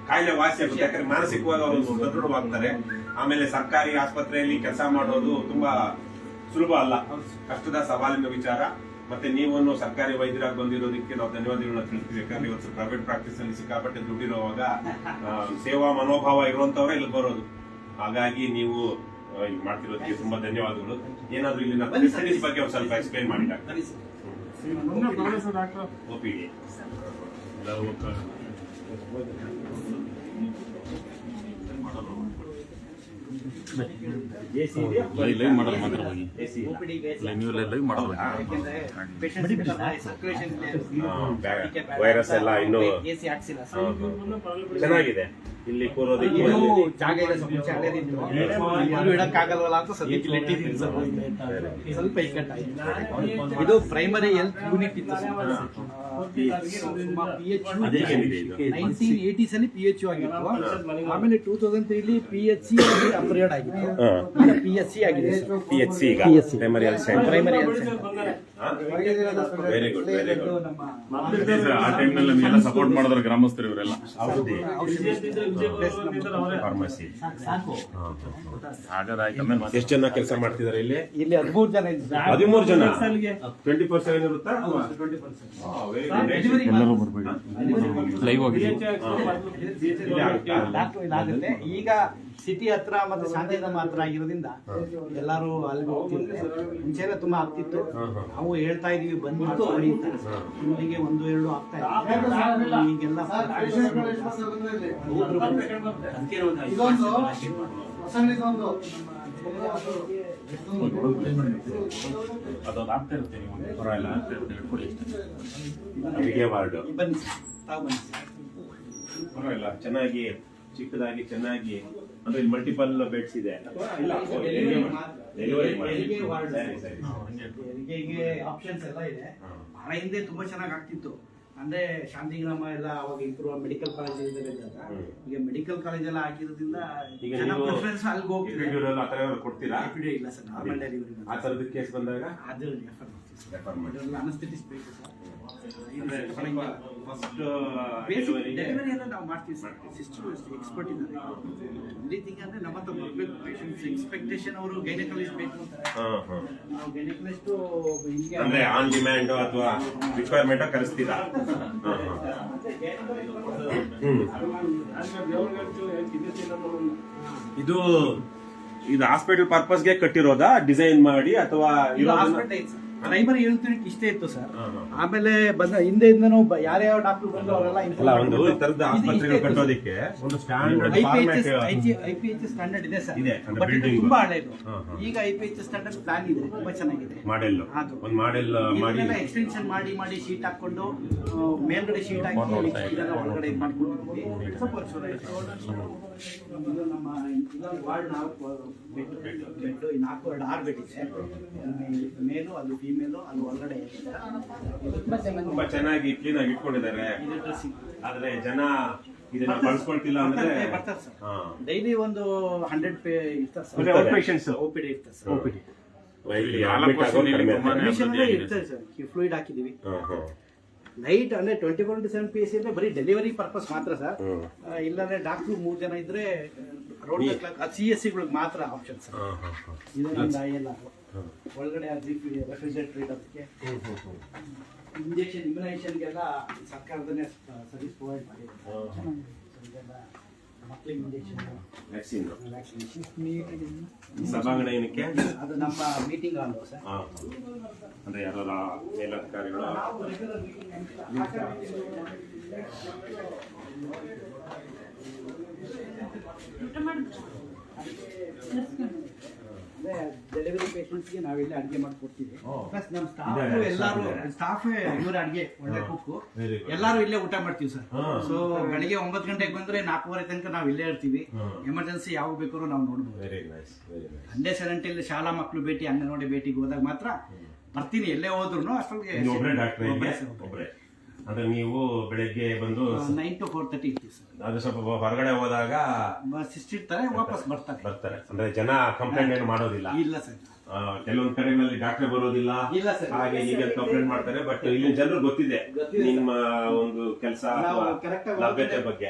ಕಾಯಿಲೆ ವಾಸಿ ಆಗುತ್ತೆ. ಯಾಕಂದ್ರೆ ಮಾನಸಿಕವಾಗಿ ಅವರು ಸದೃಢವಾಗ್ತಾರೆ. ಆಮೇಲೆ ಸರ್ಕಾರಿ ಆಸ್ಪತ್ರೆಯಲ್ಲಿ ಕೆಲಸ ಮಾಡೋದು ತುಂಬಾ ಸುಲಭ ಅಲ್ಲ. ಕಷ್ಟದ ಸವಾಲಿನ ವಿಚಾರ. ಮತ್ತೆ ನೀವನ್ನು ಸರ್ಕಾರಿ ವೈದ್ಯರಾಗಿ ಬಂದಿರೋದಕ್ಕೆ ನಾವು ಧನ್ಯವಾದಗಳನ್ನ ತಿಳಿಸ್ತೀವಿ. ಯಾಕಂದ್ರೆ ಇವತ್ತು ಪ್ರೈವೇಟ್ ಪ್ರಾಕ್ಟೀಸ್ ಅಲ್ಲಿ ಸಿಕ್ಕಾಪಟ್ಟೆ ದುಡ್ಡಿರುವಾಗ ಸೇವಾ ಮನೋಭಾವ ಇರುವಂತವ್ರೆ ಇಲ್ಲಿ ಬರೋದು. ಹಾಗಾಗಿ ನೀವು ಮಾಡ್ತಿರೋದಕ್ಕೆ ತುಂಬಾ ಧನ್ಯವಾದಗಳು. ಏನಾದ್ರೂ ಇಲ್ಲಿನ ಫೆಸಿಲಿಟೀಸ್ ಬಗ್ಗೆ ಒಂದು ಸ್ವಲ್ಪ ಎಕ್ಸ್ಪ್ಲೈನ್ ಮಾಡಿ ಡಾಕ್ಟರ್. ಬನ್ನಿ ಸರ್ ಒಪಿಡಿ ಲೈವ್ ಮಾತ್ರ ಹೋಗಿ ನೀವು ಲೈವ್. ವೈರಸ್ ಎಲ್ಲ ಇನ್ನು ಚೆನ್ನಾಗಿದೆ. ಇಲ್ಲಿ ಕೂರೋದಕ್ಕೆ ಇದು ಜಾಗ ಇದೆ ಸ್ವಲ್ಪ ಮುಂಚೆ ಹಳೇದಿತ್ತು. ಇಡಕ್ಕಾಗಲ್ವಲ್ಲ ಅಂತ ಸದ್ಯಕ್ಕೆ ಇಲ್ಲಿ ಇಟ್ಟಿದ್ದೀನಿ ಸರ್. ಸ್ವಲ್ಪ ಇಕ್ಕಟ್ಟಾಗಿದೆ ಇದು ಪ್ರೈಮರಿ ಹೆಲ್ತ್ ಯೂನಿಟ್ ಇತ್ತು ನೈನ್ಟೀನ್ ಏಟೀಸ್ ಅಲ್ಲಿ ಪಿ ಎಚ್ ಯು ಆಗಿತ್ತು. ಆಮೇಲೆ ಟೂ ತೌಸಂಡ್ ತ್ರೀಲಿ ಪಿ ಎಚ್ ಸಿ ಅಪ್ಗ್ರೇಡ್ ಆಗಿತ್ತು. ಪಿ ಎಚ್ ಸಿ ಆಗಿದೆ P H C. Primary health centre primary health very good very good ನಮ್ಮ ಆ ಟೈಮ್ನಲ್ಲಿ ನಮಗೆಲ್ಲ ಸಪೋರ್ಟ್ ಮಾಡಿದ್ರು ಗ್ರಾಮಸ್ಥರು ಇವರೆಲ್ಲ. ಫಾರ್ಮಸಿ ಮತ್ತೆ ಎಷ್ಟು ಜನ ಕೆಲಸ ಮಾಡ್ತಿದ್ದಾರೆ ಇಲ್ಲಿ? ಇಲ್ಲಿ ಹದಿಮೂರು ಜನ ಇದ್ದಾರೆ ಹದಿಮೂರು ಜನ? ಟ್ವೆಂಟಿ ಫೋರ್ ಸೆವೆನ್ ಇರುತ್ತಾ? ಲೈವ್ ಬರ್ಬೇಕು. ಲೈವ್ ಆಗಿದೆ ಈಗ ಸಿಟಿ ಹತ್ರ ಮತ್ತೆ ಶಾಂತಿಧಾಮ ಹತ್ರ ಆಗಿರೋದ್ರಿಂದ ಎಲ್ಲರೂ ಅಲ್ಲಿಗೆ ಹೋಗ್ತಿದ್ರು. ಮುಂಚೆನೆ ತುಂಬಾ ಆಗ್ತಿತ್ತು. ನಾವು ಹೇಳ್ತಾ ಇದೀವಿ ಬಂದ್ಬಿಟ್ಟು ಮಾಡ್ಕೊಳ್ಳಿ ಅಂತ. ಇಲ್ಲಿಗೆ ಒಂದು ಎರಡು ಆಗ್ತಾ ಇದೆ. ಈಗೆಲ್ಲ ಒಬ್ರು ಅದೊಂದು ಆಗ್ತಾ ಇರುತ್ತೆ ನೀವು. ಪರವಾಗಿಲ್ಲ ಆಗ್ತಾ ಇರುತ್ತೆ ಹೇಳ್ಕೊಡಿ ಅಷ್ಟೇ. ಅಡಿಗೆ ವಾರ್ಡ್ ಬನ್ನಿ ತಾವು ಬನ್ನಿ. ಪರವಾಗಿಲ್ಲ ಚೆನ್ನಾಗಿ ಚಿಕ್ಕದಾಗಿ ಚೆನ್ನಾಗಿ ಅಂದ್ರೆ ಇಲ್ಲಿ ಮಲ್ಟಿಪಲ್ ಬೆಡ್ಸ್ ಇದೆ ಇಲ್ಲ ಡೆಲಿವರಿ ಹೆರಿಗೆ ವಾರ್ಡ್. ಸರಿ ಸರಿ. ಹೆರಿಗೆಗೆ ಆಪ್ಷನ್ಸ್ ಎಲ್ಲ ಇದೆ. ಬಹಳ ಹಿಂದೆ ತುಂಬಾ ಚೆನ್ನಾಗಿ ಆಗ್ತಿತ್ತು. ಅಂದ್ರೆ ಶಾಂತಿ ಗ್ರಾಮ ಎಲ್ಲ ಅವಾಗ ಇಂಪ್ರೂವ್ ಮೆಡಿಕಲ್ ಕಾಲೇಜ್ ಇದ್ದಾಗ ಈಗ ಮೆಡಿಕಲ್ ಕಾಲೇಜ್ ಎಲ್ಲ ಹಾಕಿರೋದ್ರಿಂದ ಈಗ ಜನ ನೀವು ಪ್ರಿಫರೆನ್ಸ್ ಅಲ್ಲಿಗೆ ಹೋಗ್ತಿದೆ. individual ಆ ಥರ ಕೊಡ್ತೀರಾ? Epidural ಇಲ್ಲ ಸರ್ ನಾರ್ಮಲ್ ಡೆಲಿವರಿ ಆ ಥರದ ಕೇಸ್ ಬಂದಾಗ? ಅದು ರೆಫರ್ ರೆಫರ್ ಮಾಡಿ. ಅದರಲ್ಲಿ ಅನಸ್ಥೆಟಿಸ್ ಬೇಕು ಸರ್. ಫಸ್ಟ್ ಡೆಲಿವರಿ ಎಲ್ಲ ನಾವು ಮಾಡ್ತೀವಿ ಸರ್. ಸಿಸ್ಟರ್ ಎಕ್ಸ್ಪರ್ಟ್ ಇದ್ದಾರೆ only thing ಅಂದ್ರೆ ನಮ್ಮ ಹತ್ರ ಬರ್ಬೇಕು. ಪೇಷಂಟ್ಸ್ ಎಕ್ಸ್ಪೆಕ್ಟೇಷನ್ ಅವರು ಗೈನಕಾಲಜಿಸ್ಟ್ ಬೇಕು ಅಂತಾರೆ ನಾವು ಗೈನಕಾಲಜಿಸ್ಟ್ ಹಿಂಗೆ ಅಂದ್ರೆ ಆನ್ ಡಿಮ್ಯಾಂಡ್ ಅಥವಾ ರಿಕ್ವೈರ್ಮೆಂಟ್ ಕರೆಸ್ತೀರಾ? ಇದು ಇದು ಹಾಸ್ಪಿಟಲ್ ಪರ್ಪಸ್ಗೆ ಕಟ್ಟಿರೋದಾ? ಡಿಸೈನ್ ಮಾಡಿ ಅಥವಾ ಇರೋದನ್ನ- ಪ್ರೈಮರಿ ಹೆಲ್ತ್ ಇಷ್ಟೇ ಇತ್ತು ಸರ್. ಆಮೇಲೆ ಬಂದ ಹಿಂದೆಯಿಂದನೂ ಬ- ಯಾರ್ಯಾವ ಡಾಕ್ಟರ್ ಬಂದು ಅವರೆಲ್ಲ ಅಲ್ಲ ಒಂದು ತರದ ಆಸ್ಪತ್ರೆಗಳು ಕಟ್ಟೋದಕ್ಕೆ ಒಂದು standard format I P H standard ಇದೆ ಸರ್. ಇದೆ, ಬಟ್ ಇದು ತುಂಬಾ ಹಳೇದು. ಈಗ I P H standard plan ಇದೆ ತುಂಬಾ ಚೆನ್ನಾಗಿದೆ. ಮಾಡೆಲ್. ಒಂದು ಮಾಡೆಲ್ ಮಾಡಿ. ಎಕ್ಸ್ಟೆನ್ಷನ್ ಮಾಡಿ ಮಾಡಿ ಶೀಟ್ ಹಾಕೊಂಡು ಮೇಲ್ಗಡೆ ಶೀಟ್ ಹಾಕಿ ಇದನ್ನ ಒಳಗಡೆ ಇದ್ ಸ್ವಲ್ಪ ವರ್ಷ ಇದು ನಮ್ಮ ಇದೊಂದು ವಾರ್ಡ್ ನಾಲ್ಕು ಬೆಡ್ ಬೆಡ್ ನಾಲ್ಕು ಎರಡು ಆರು ಬೆಡ್ ಇದೆ. ಮೇಲು ಅದು ಫೀಮೇಲು ಅದು ಒಳಗಡೆ. ತುಂಬಾ ಚೆನ್ನಾಗಿ ಕ್ಲೀನ್ ಆಗಿ ಇಟ್ಕೊಂಡಿದ್ದಾರೆ. ಇದು ಡ್ರೆಸ್ಸಿಂಗ್ ಆದ್ರೆ ಜನ ಇದನ್ನ ಬಳಸ್ಕೊಳ್ತಿಲ್ಲ ಅಂದ್ರೆ ಬರ್ತಾರೆ ಸರ್. ಹಾ. ಡೈಲಿ ಒಂದು ಹಂಡ್ರೆಡ್ ಪೇ ಇರ್ತಾರೆ? ಓ ಪಿ ಡಿ ಇರ್ತಾರೆ ಸರ್. ಫ್ಲೂಯಿಡ್ ಹಾಕಿದೀವಿ. ಹಾ, ಹಾ. ನೈಟ್ ಅಂದ್ರೆ twenty four into seven P S ಇದ್ರೆ ಬರೀ ಡೆಲಿವರಿ ಪರ್ಪಸ್ ಮಾತ್ರ ಸರ್. ಇಲ್ಲಾಂದ್ರೆ ಡಾಕ್ಟ್ರು ಮೂರ್ ಜನ ಇದ್ರೆ ರೋಡ್ ಸಿ ಎಸ್ ಸಿಗಳಿಗೆ ಮಾತ್ರ ಆಪ್ಷನ್ ಸರ್. ಹಾ, ಹಾ, ಹಾ. ಇದು ನಮ್ದು ಐ ಎಲ್ ಒಳಗಡೆ ರೆಫ್ರಿಜರೇಟರ್ ಇಡೋದಕ್ಕೆ ಇಂಜೆಕ್ಷನ್ ಇಮ್ಯುನೈಸೇಷನ್ಗೆಲ್ಲ ಸರ್ಕಾರದನ್ನೇ ಸರ್ವಿಸ್ ಪ್ರೊವೈಡ್ ಮಾಡಿದೆ. ಚೆನ್ನಾಗಿದೆ. So ಇದೆಲ್ಲ ಮಕ್ಳಿಗೆ ಇಂಜೆಕ್ಷನ್ Vaccine. ವ್ಯಾಕ್ಸಿನೇಷನ್ ಸಭಾಂಗಣ ಏನಕ್ಕೆ ಅದು ನಮ್ಮ ಮೀಟಿಂಗ್ ಹಾಲ್ ಸರ್. ಹಾ. ಅಂದ್ರೆ ಯಾರ ಮೇಲಧಿಕಾರಿಗಳು? ಅಂದ್ರೆ ಡೆಲಿವರಿ ಪೇಷಂಟ್ಸ್ಗೆ ನಾವೆಲ್ಲ ಅಡುಗೆ ಮಾಡ್ಕೊಡ್ತೀವಿ. ಪ್ಲಸ್ ನಮ್ಮ ಸ್ಟಾಫ್ ಎಲ್ಲರೂ. ಸ್ಟಾಫ್ ಇವ್ರ ಅಡಿಗೆ ಒಳ್ಳೆ ಕುಕ್ಕು ಎಲ್ಲರೂ ಇಲ್ಲೇ ಊಟ ಮಾಡ್ತೀವಿ ಸರ್. ಸೊ ಬೆಳಿಗ್ಗೆ ಒಂಬತ್ತು ಗಂಟೆಗೆ ಬಂದ್ರೆ ನಾಲ್ಕೂವರೆ ತನಕ ನಾವು ಇಲ್ಲೇ ಇರ್ತೀವಿ. ಎಮರ್ಜೆನ್ಸಿ ಯಾವ ಬೇಕಾದ್ರೂ ನಾವು ನೋಡ್ಬೋದು. ಸಂಡೇ ಸೆವೆಂಟಿಲ್ ಶಾಲಾ ಮಕ್ಕಳು ಭೇಟಿ ಅಂಗನವಾಡಿ ಭೇಟಿಗೆ ಹೋದಾಗ ಮಾತ್ರ ಬರ್ತೀನಿ ಎಲ್ಲೇ ಹೋದ್ರು ಅಷ್ಟೊತ್ತಿಗೆ ಅಂದ್ರೆ ನೀವು ಬೆಳಗ್ಗೆ ಬಂದು ನೈನ್ ಟು ಫೋರ್ ತರ್ಟಿ ಇರ್ತೀವಿ ಸರ್. ಅದು ಸ್ವಲ್ಪ ಹೊರಗಡೆ ಹೋದಾಗ ಸಿಸ್ಟ್ ಇರ್ತಾರೆ ವಾಪಸ್ ಬರ್ತಾರೆ. ಬರ್ತಾರೆ. ಅಂದ್ರೆ ಜನ ಕಂಪ್ಲೇಂಟ್ ಏನು ಮಾಡೋದಿಲ್ಲ. ಇಲ್ಲ ಸರ್. ಕೆಲವೊಂದು ಕಡೆಗಳಲ್ಲಿ ಡಾಕ್ಟರ್ ಬರೋದಿಲ್ಲ. ಇಲ್ಲ ಸರ್. ಹಾಗೆ ಈಗ ಕಂಪ್ಲೇಂಟ್ ಮಾಡ್ತಾರೆ. ಬಟ್ ಇಲ್ಲಿ ಜನರು ಗೊತ್ತಿದೆ. ನಿಮ್ಮ ಒಂದು ಕೆಲಸ ಲಭ್ಯತೆ ಬಗ್ಗೆ.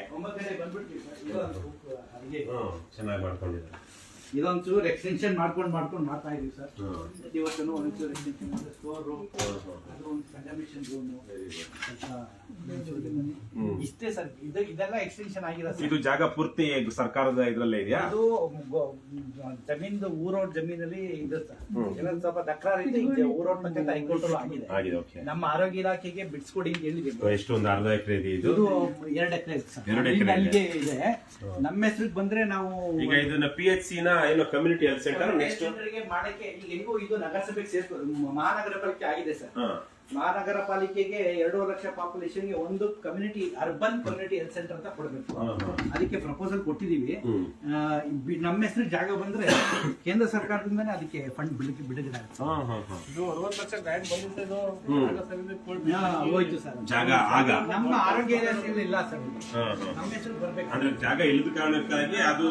ಚೆನ್ನಾಗಿ ಮಾಡ್ಕೊಂಡಿದ್ದಾರೆ. ಇದೊಂಚೂರು ಎಕ್ಸ್ಟೆನ್ಷನ್ ಮಾಡ್ಕೊಂಡು ಮಾಡ್ಕೊಂಡು ಮಾಡ್ತಾ ಇದೀವಿ ಸರ್. ಪ್ರತಿ ವರ್ಷನೂ ಒಂಚೂರು ಎಕ್ಸ್ಟೆನ್ಷನ್ ಅಂದ್ರೆ ಸ್ಟೋರ್ ರೂಮ್ ಅದು ಒಂದು ಕಂಡಮಿಷನ್ ರೂಮ್ ಇಷ್ಟೇ ಸರ್. ಇದು ಇದೆಲ್ಲ ಎಕ್ಸ್ಟೆನ್ಷನ್ ಆಗಿರೋ ಸರ್. ಇದು ಜಾಗ ಪೂರ್ತಿ ಸರ್ಕಾರದ ಇದ್ರಲ್ಲೇ ಇದೆಯಾ? ಅದು ಜಮೀನ್ ಜಮೀನ್ದು ಊರೋಡ್ ಜಮೀನಲ್ಲಿ ಇದೆ ಸರ್. ಇನ್ನೊಂದು ಸ್ವಲ್ಪ ತಕರಾರು ಇದೆ. ಊರೋಡ್ ತನಕ ಹೈಕೋರ್ಟ್ ಆಗಿದೆ. ಆಗಿದೆ ಓಕೆ. ನಮ್ಮ ಆರೋಗ್ಯ ಇಲಾಖೆಗೆ ಬಿಡ್ಸ್ಕೊಡಿ ಅಂತ ಹೇಳಿದ್ದೀವಿ. ಎಷ್ಟು ಒಂದು ಅರ್ಧ ಎಕರೆ ಇದೆ ಇದು? ಎರಡು ಎಕರೆ ಸರ್. ಎರಡು ಎಕರೆ ಅಲ್ಲಿಗೆ ಇದೆ. ನಮ್ಮ ಹೆಸರಿಗೆ ಬಂದ್ರೆ ನಾವು ಈಗ ಇದನ್ನ ಪಿ ಎಚ್ ಸಿ ನ ಏನೋ ಕಮ್ಯುನಿಟಿ ಹೆಲ್ತ್ ಸೆಂಟರ್ ನೆಕ್ಸ್ಟ್ ಮಾಡಕ್ಕೆ ಈಗ ಹೆಂಗೋ ಇದು ನಗರಸಭೆಗೆ ಸೇರ್ಕೊ ಮಹಾನಗರ ಪಾಲಿಕೆ ಆಗಿದೆ ಸರ್. ಮಹಾನಗರ ಪಾಲಿಕೆಗೆ ಎರಡೂವರೆ ಲಕ್ಷ ಪಾಪ್ಯುಲೇಷನ್ಗೆ ಒಂದು community urban community health centre ಅಂತ ಕೊಡಬೇಕು. ಅದಕ್ಕೆ ಪ್ರಪೋಸಲ್ ಕೊಟ್ಟಿದೀವಿ ನಮ್ಮ ಹೆಸರು ಜಾಗ ಬಂದ್ರೆ ಕೇಂದ್ರ ಸರ್ಕಾರದಿಂದನೇ ಅದಕ್ಕೆ ಫಂಡ್ ಬಿಡುಗಡೆ ಬಿಡುಗಡೆ ಆಗುತ್ತೆ ಜಾಗ ತೆಗೆದು ಹೋಯ್ತು ಸರ್. ಜಾಗ ಆಗ. ನಮ್ಮ ಆರೋಗ್ಯ ಇಲಾಖೆಯಲ್ಲಿ ಇಲ್ಲ ಸರ್. ನಮ್ಮ ಹೆಸರು ಬರ್ಬೇಕು. ಅಂದ್ರೆ ಜಾಗ ಇಲ್ಲದ ಕಾರಣಕ್ಕಾಗಿ ಅದು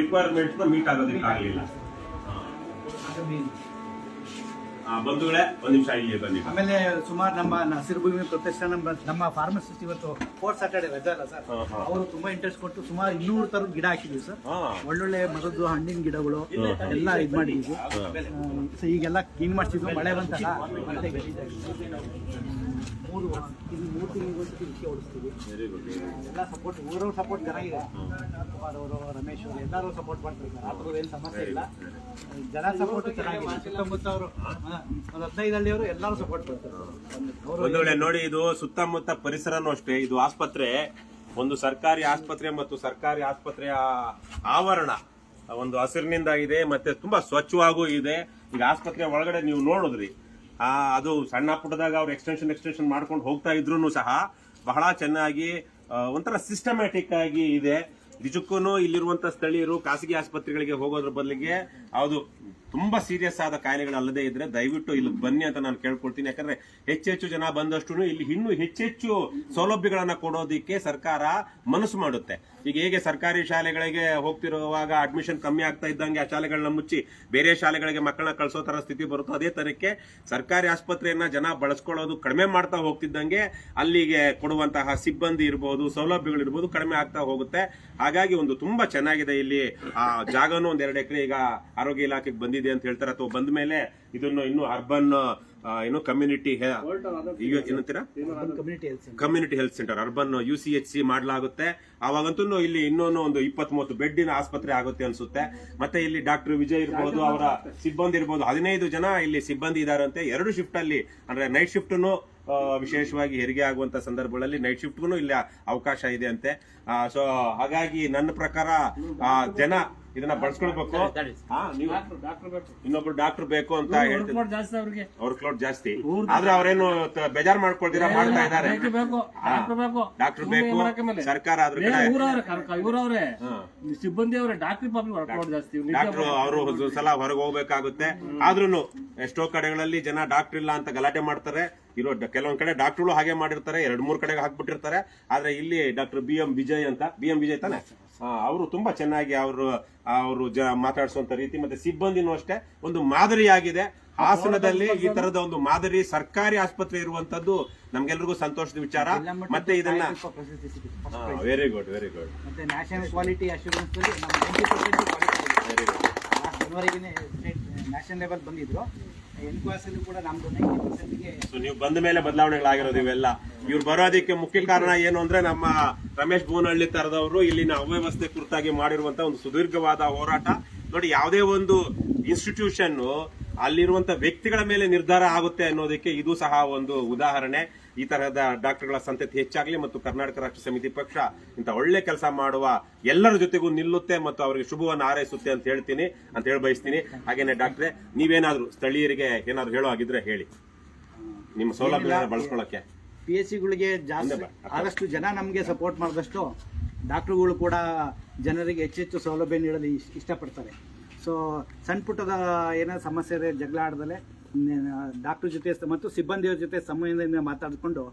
ರಿಕ್ವೈರ್ಮೆಂಟ್ಸ್ ಮೀಟ್ ಆಗೋದಕ್ಕೆ ಆಗಲಿಲ್ಲ ಅದು. ಬಂಧುಗಳೇ ಒಂದು ನಿಮಿಷ ಇಲ್ಲಿ ಬನ್ನಿ. ಆಮೇಲೆ ಸುಮಾರು ನಮ್ಮ ಹಸಿರು ಭೂಮಿ ಪ್ರತಿಷ್ಠಾನ ನಮ್ಮ- ಫಾರ್ಮಸಿಸ್ಟ್ ಇವತ್ತು ಫೋರ್ ಸ್ಯಾಟರ್ಡೆ ರಜಾ ಅಲ್ಲ ಸರ್. ಅವರು ತುಂಬಾ ಇಂಟ್ರೆಸ್ಟ್ ಕೊಟ್ಟು ಸುಮಾರು ಇನ್ನೂರು ತರ ಗಿಡ ಹಾಕಿದ್ವಿ ಸರ್ ಒಳ್ಳೊಳ್ಳೆ ಮರದ್ದು ಹಣ್ಣಿನ ಗಿಡಗಳು ಎಲ್ಲ ಇದು ಮಾಡಿದ್ವಿ. ಈಗೆಲ್ಲ ಕ್ಲೀನ್ ಮಾಡ್ತಿದ್ವಿ ಮಳೆ ಬಂತಲ್ಲ. ಮೂರು ಇದು ಮೂರು ತಿಂಗಳು ಇದಕ್ಕೆ ಓಡಿಸ್ತೀವಿ. ಎಲ್ಲ ಸಪೋರ್ಟ್ ಊರವ್ರ ಸಪೋರ್ಟ್ ಚೆನ್ನಾಗಿದೆ. ಕುಮಾರ್ ಅವರು ರಮೇಶ್ ಅವರು ಎಲ್ಲರೂ ಸಪೋರ್ಟ್ ಮಾಡ್ತಿರ್ತಾರೆ. ಆ ಥರದ್ದು ಏನು ಸಮಸ್ಯೆ ಇಲ್ಲ. ಜನ ಸಪೋರ್ಟ್ ಚೆನ್ನಾಗಿದೆ. ಸುತ್ತಮುತ್ತ ಅವರು ಒಂದು ಹದಿನೈದು ಹಳ್ಳಿಯವರು ಎಲ್ಲರೂ ಸಪೋರ್ಟ್ ಮಾಡ್ತಾರೆ. ಒಂದು ವೇಳೆ ನೋಡಿ ಇದು ಸುತ್ತಮುತ್ತ ಪರಿಸರನೂ ಅಷ್ಟೇ ಇದು ಆಸ್ಪತ್ರೆ ಒಂದು ಸರ್ಕಾರಿ ಆಸ್ಪತ್ರೆ ಮತ್ತು ಸರ್ಕಾರಿ ಆಸ್ಪತ್ರೆಯ ಆವರಣ ಒಂದು ಹಸಿರಿನಿಂದ ಇದೆ ಮತ್ತೆ ತುಂಬಾ ಸ್ವಚ್ಛವಾಗೂ ಇದೆ. ಈಗ ಆಸ್ಪತ್ರೆ ಒಳಗಡೆ ನೀವು ನೋಡಿದ್ರಿ ಅದು ಸಣ್ಣ ಪುಟ್ಟದಾಗ ಅವ್ರು ಎಕ್ಸ್ಟೆನ್ಷನ್ ಎಕ್ಸ್ಟೆನ್ಷನ್ ಮಾಡ್ಕೊಂಡು ಹೋಗ್ತಾ ಇದ್ರು ಸಹ ಬಹಳ ಚೆನ್ನಾಗಿ ಒಂಥರ ಸಿಸ್ಟಮ್ಯಾಟಿಕ್ ಆಗಿ ಇದೆ. ನಿಜಕ್ಕೂ ಇಲ್ಲಿರುವಂತ ಸ್ಥಳೀಯರು ಖಾಸಗಿ ಆಸ್ಪತ್ರೆಗಳಿಗೆ ಹೋಗೋದ್ರ ಬದಲಿಗೆ ಅದು ತುಂಬಾ ಸೀರಿಯಸ್ ಆದ ಕಾಯಿಲೆಗಳಲ್ಲದೆ ಇದ್ರೆ ದಯವಿಟ್ಟು ಇಲ್ಲಿ ಬನ್ನಿ ಅಂತ ನಾನು ಕೇಳ್ಕೊಳ್ತೀನಿ. ಯಾಕಂದ್ರೆ ಹೆಚ್ಚೆಚ್ಚು ಜನ ಬಂದಷ್ಟು ಇಲ್ಲಿ ಇನ್ನೂ ಹೆಚ್ಚೆಚ್ಚು ಸೌಲಭ್ಯಗಳನ್ನ ಕೊಡೋದಿಕ್ಕೆ ಸರ್ಕಾರ ಮನಸ್ಸು ಮಾಡುತ್ತೆ. ಈಗ ಹೇಗೆ ಸರ್ಕಾರಿ ಶಾಲೆಗಳಿಗೆ ಹೋಗ್ತಿರುವಾಗ ಅಡ್ಮಿಷನ್ ಕಮ್ಮಿ ಆಗ್ತಾ ಇದ್ದಂಗೆ ಆ ಶಾಲೆಗಳನ್ನ ಮುಚ್ಚಿ ಬೇರೆ ಶಾಲೆಗಳಿಗೆ ಮಕ್ಕಳನ್ನ ಕಳಿಸೋ ತರ ಸ್ಥಿತಿ ಬರುತ್ತೋ ಅದೇ ತರಕ್ಕೆ ಸರ್ಕಾರಿ ಆಸ್ಪತ್ರೆಯನ್ನ ಜನ ಬಳಸ್ಕೊಳ್ಳೋದು ಕಡಿಮೆ ಮಾಡ್ತಾ ಹೋಗ್ತಿದ್ದಂಗೆ ಅಲ್ಲಿಗೆ ಕೊಡುವಂತಹ ಸಿಬ್ಬಂದಿ ಇರ್ಬೋದು, ಸೌಲಭ್ಯಗಳು ಇರ್ಬೋದು ಕಡಿಮೆ ಆಗ್ತಾ ಹೋಗುತ್ತೆ. ಹಾಗಾಗಿ ಒಂದು ತುಂಬಾ ಚೆನ್ನಾಗಿದೆ ಇಲ್ಲಿ ಆ ಜಾಗನೂ ಒಂದ್ ಎರಡು ಎಕರೆ ಈಗ ಆರೋಗ್ಯ ಇಲಾಖೆಗೆ ಬಂದಿದೆ. ಅಂತ ಹೇಳ್ತಾರೆ ಅಥವಾ ಬಂದ ಮೇಲೆ ಇದನ್ನು ಇನ್ನು ಅರ್ಬನ್ ಏನು ಕಮ್ಯುನಿಟಿ ಏನಂತೀರಾ community health centre urban U C H C ಮಾಡಲಾಗುತ್ತೆ. ಅವಾಗಂತೂ ಇಲ್ಲಿ ಇನ್ನೊಂದು ಒಂದು ಇಪ್ಪತ್ತ್ ಮೂವತ್ತು ಬೆಡ್ಡಿನ ಆಸ್ಪತ್ರೆ ಆಗುತ್ತೆ ಅನ್ಸುತ್ತೆ. ಮತ್ತೆ ಇಲ್ಲಿ ಡಾಕ್ಟರ್ ವಿಜಯ್ ಇರ್ಬೋದು, ಅವರ ಸಿಬ್ಬಂದಿ ಇರ್ಬೋದು, ಹದಿನೈದು ಜನ ಇಲ್ಲಿ ಸಿಬ್ಬಂದಿ ಇದಾರಂತೆ ಎರಡು ಶಿಫ್ಟ್ ಅಲ್ಲಿ, ಅಂದ್ರೆ ನೈಟ್ ಶಿಫ್ಟ್ ವಿಶೇಷವಾಗಿ ಹೆರಿಗೆ ಆಗುವಂತ ಸಂದರ್ಭಗಳಲ್ಲಿ ನೈಟ್ ಶಿಫ್ಟ್ಗೂ ಇಲ್ಲಿ ಅವಕಾಶ ಇದೆ ಅಂತೆ. ಸೊ ಹಾಗಾಗಿ ನನ್ನ ಪ್ರಕಾರ ಜನ ಇದನ್ನ ಬಳಸ್ಕೊಳ್ಬೇಕು. ಇನ್ನೊಬ್ರು ಡಾಕ್ಟರ್ ಬೇಕು ಅಂತ ಹೇಳ್ತಾರೆ ಅವ್ರ ಜಾಸ್ತಿ. ಆದ್ರೆ ಅವ್ರೇನು ಬೇಜಾರ್ ಮಾಡ್ಕೊಳ್ತೀರಾ ಮಾಡ್ತಾ ಇದಾರೆ ಡಾಕ್ಟರ್ ಬೇಕು ಸರ್ಕಾರ ಅದ್ರ ಇವ್ರವ್ರೆ. ಸಿಬ್ಬಂದಿ ಅವ್ರೆ ಡಾಕ್ಟ್ರಿ ಡಾಕ್ಟರ್ ಅವರು ಒಂದು ಸಲ ಹೊರಗೆ ಹೋಗ್ಬೇಕಾಗುತ್ತೆ. ಆದ್ರೂ ಎಷ್ಟೋ ಕಡೆಗಳಲ್ಲಿ ಜನ ಡಾಕ್ಟರ್ ಇಲ್ಲ ಅಂತ ಗಲಾಟೆ ಮಾಡ್ತಾರೆ. ಇರೋ ಕೆಲವೊಂದ್ ಕಡೆ ಡಾಕ್ಟರ್ಗಳು ಹಾಗೆ ಮಾಡಿರ್ತಾರೆ. ಎರಡ್ ಮೂರ್ ಕಡೆಗೆ ಹಾಕ್ಬಿಟ್ಟಿರ್ತಾರೆ. ಆದ್ರೆ ಇಲ್ಲಿ ಡಾಕ್ಟರ್ ಬಿ ಎಂ ವಿಜಯ್ ಅಂತ ಬಿ ಎಂ ವಿಜಯ್ ತಾನೆ? ಅವರು ತುಂಬಾ ಚೆನ್ನಾಗಿ ಅವರು ಅವರು ಜ ಮಾತಾಡಿಸುವಂತ ರೀತಿ ಮತ್ತೆ ಸಿಬ್ಬಂದಿನೂ ಅಷ್ಟೇ ಒಂದು ಮಾದರಿಯಾಗಿದೆ ಹಾಸನದಲ್ಲಿ ಈ ತರದ ಒಂದು ಮಾದರಿ ಸರ್ಕಾರಿ ಆಸ್ಪತ್ರೆ ಇರುವಂತದ್ದು ನಮ್ಗೆಲ್ರಿಗೂ ಸಂತೋಷದ ವಿಚಾರ. ಮತ್ತೆ ಇದನ್ನ ವೆರಿ ಗುಡ್ ವೆರಿ ಗುಡ್ ಮತ್ತೆ national quality assurance national level ಬಂದಿದ್ರು. ಕೂಡ ಸೊ ನೀವು ಬಂದ ಮೇಲೆ ಬದಲಾವಣೆಗಳಾಗಿರೋದು ಇವೆಲ್ಲ. ಇವ್ರು ಬರೋದಕ್ಕೆ ಮುಖ್ಯ ಕಾರಣ ಏನು ಅಂದ್ರೆ ನಮ್ಮ ರಮೇಶ್ ಬೋನಹಳ್ಳಿ ತರದವರು ಇಲ್ಲಿನ ಅವ್ಯವಸ್ಥೆ ಕುರಿತಾಗಿ ಮಾಡಿರುವಂತ ಒಂದು ಸುದೀರ್ಘವಾದ ಹೋರಾಟ. ನೋಡಿ, ಯಾವುದೇ ಒಂದು ಇನ್ಸ್ಟಿಟ್ಯೂಷನ್ ಅಲ್ಲಿರುವಂತ ವ್ಯಕ್ತಿಗಳ ಮೇಲೆ ನಿರ್ಧಾರ ಆಗುತ್ತೆ ಅನ್ನೋದಕ್ಕೆ ಇದು ಸಹ ಒಂದು ಉದಾಹರಣೆ. ಈ ತರಹದ ಡಾಕ್ಟರ್ಗಳ ಸಂತತಿ ಹೆಚ್ಚಾಗಲಿ ಮತ್ತು ಕರ್ನಾಟಕ ರಾಷ್ಟ್ರ ಸಮಿತಿ ಪಕ್ಷ ಇಂತ ಒಳ್ಳೆ ಕೆಲಸ ಮಾಡುವ ಎಲ್ಲರ ಜೊತೆಗೂ ನಿಲ್ಲುತ್ತೆ ಮತ್ತು ಅವರಿಗೆ ಶುಭವನ್ನು ಹಾರೈಸುತ್ತೆ ಅಂತ ಹೇಳ್ತೀನಿ ಅಂತ ಹೇಳಿ ಬಯಸ್ತೀನಿ. ಹಾಗೇನೆ ಡಾಕ್ಟ್ರೆ ನೀವೇನಾದ್ರೂ ಸ್ಥಳೀಯರಿಗೆ ಏನಾದ್ರು ಹೇಳೋ ಹಾಗಿದ್ರೆ ಹೇಳಿ. ನಿಮ್ಮ ಸೌಲಭ್ಯ ಬಳಸ್ಕೊಳ್ಳಕ್ಕೆ ಪಿ ಎಸ್ ಸಿಗಳಿಗೆ ಜಾಸ್ತಿ ಆದಷ್ಟು ಜನ ನಮಗೆ ಸಪೋರ್ಟ್ ಮಾಡಿದಷ್ಟು ಡಾಕ್ಟ್ರುಗಳು ಕೂಡ ಜನರಿಗೆ ಹೆಚ್ಚೆಚ್ಚು ಸೌಲಭ್ಯ ನೀಡಲು ಇಷ್ಟಪಡ್ತಾರೆ. ಸೊ ಸಣ್ಣ ಪುಟ್ಟದ ಏನೋ ಸಮಸ್ಯೆ ಇದೆ ಜಗಳ ಆಡದಲೆ ಡಾಕ್ಟರ್ ಜೊತೆ ಮತ್ತು ಸಿಬ್ಬಂದಿಯವ್ರ ಜೊತೆ ಸಮಯದಿಂದ ಮಾತಾಡಿಕೊಂಡು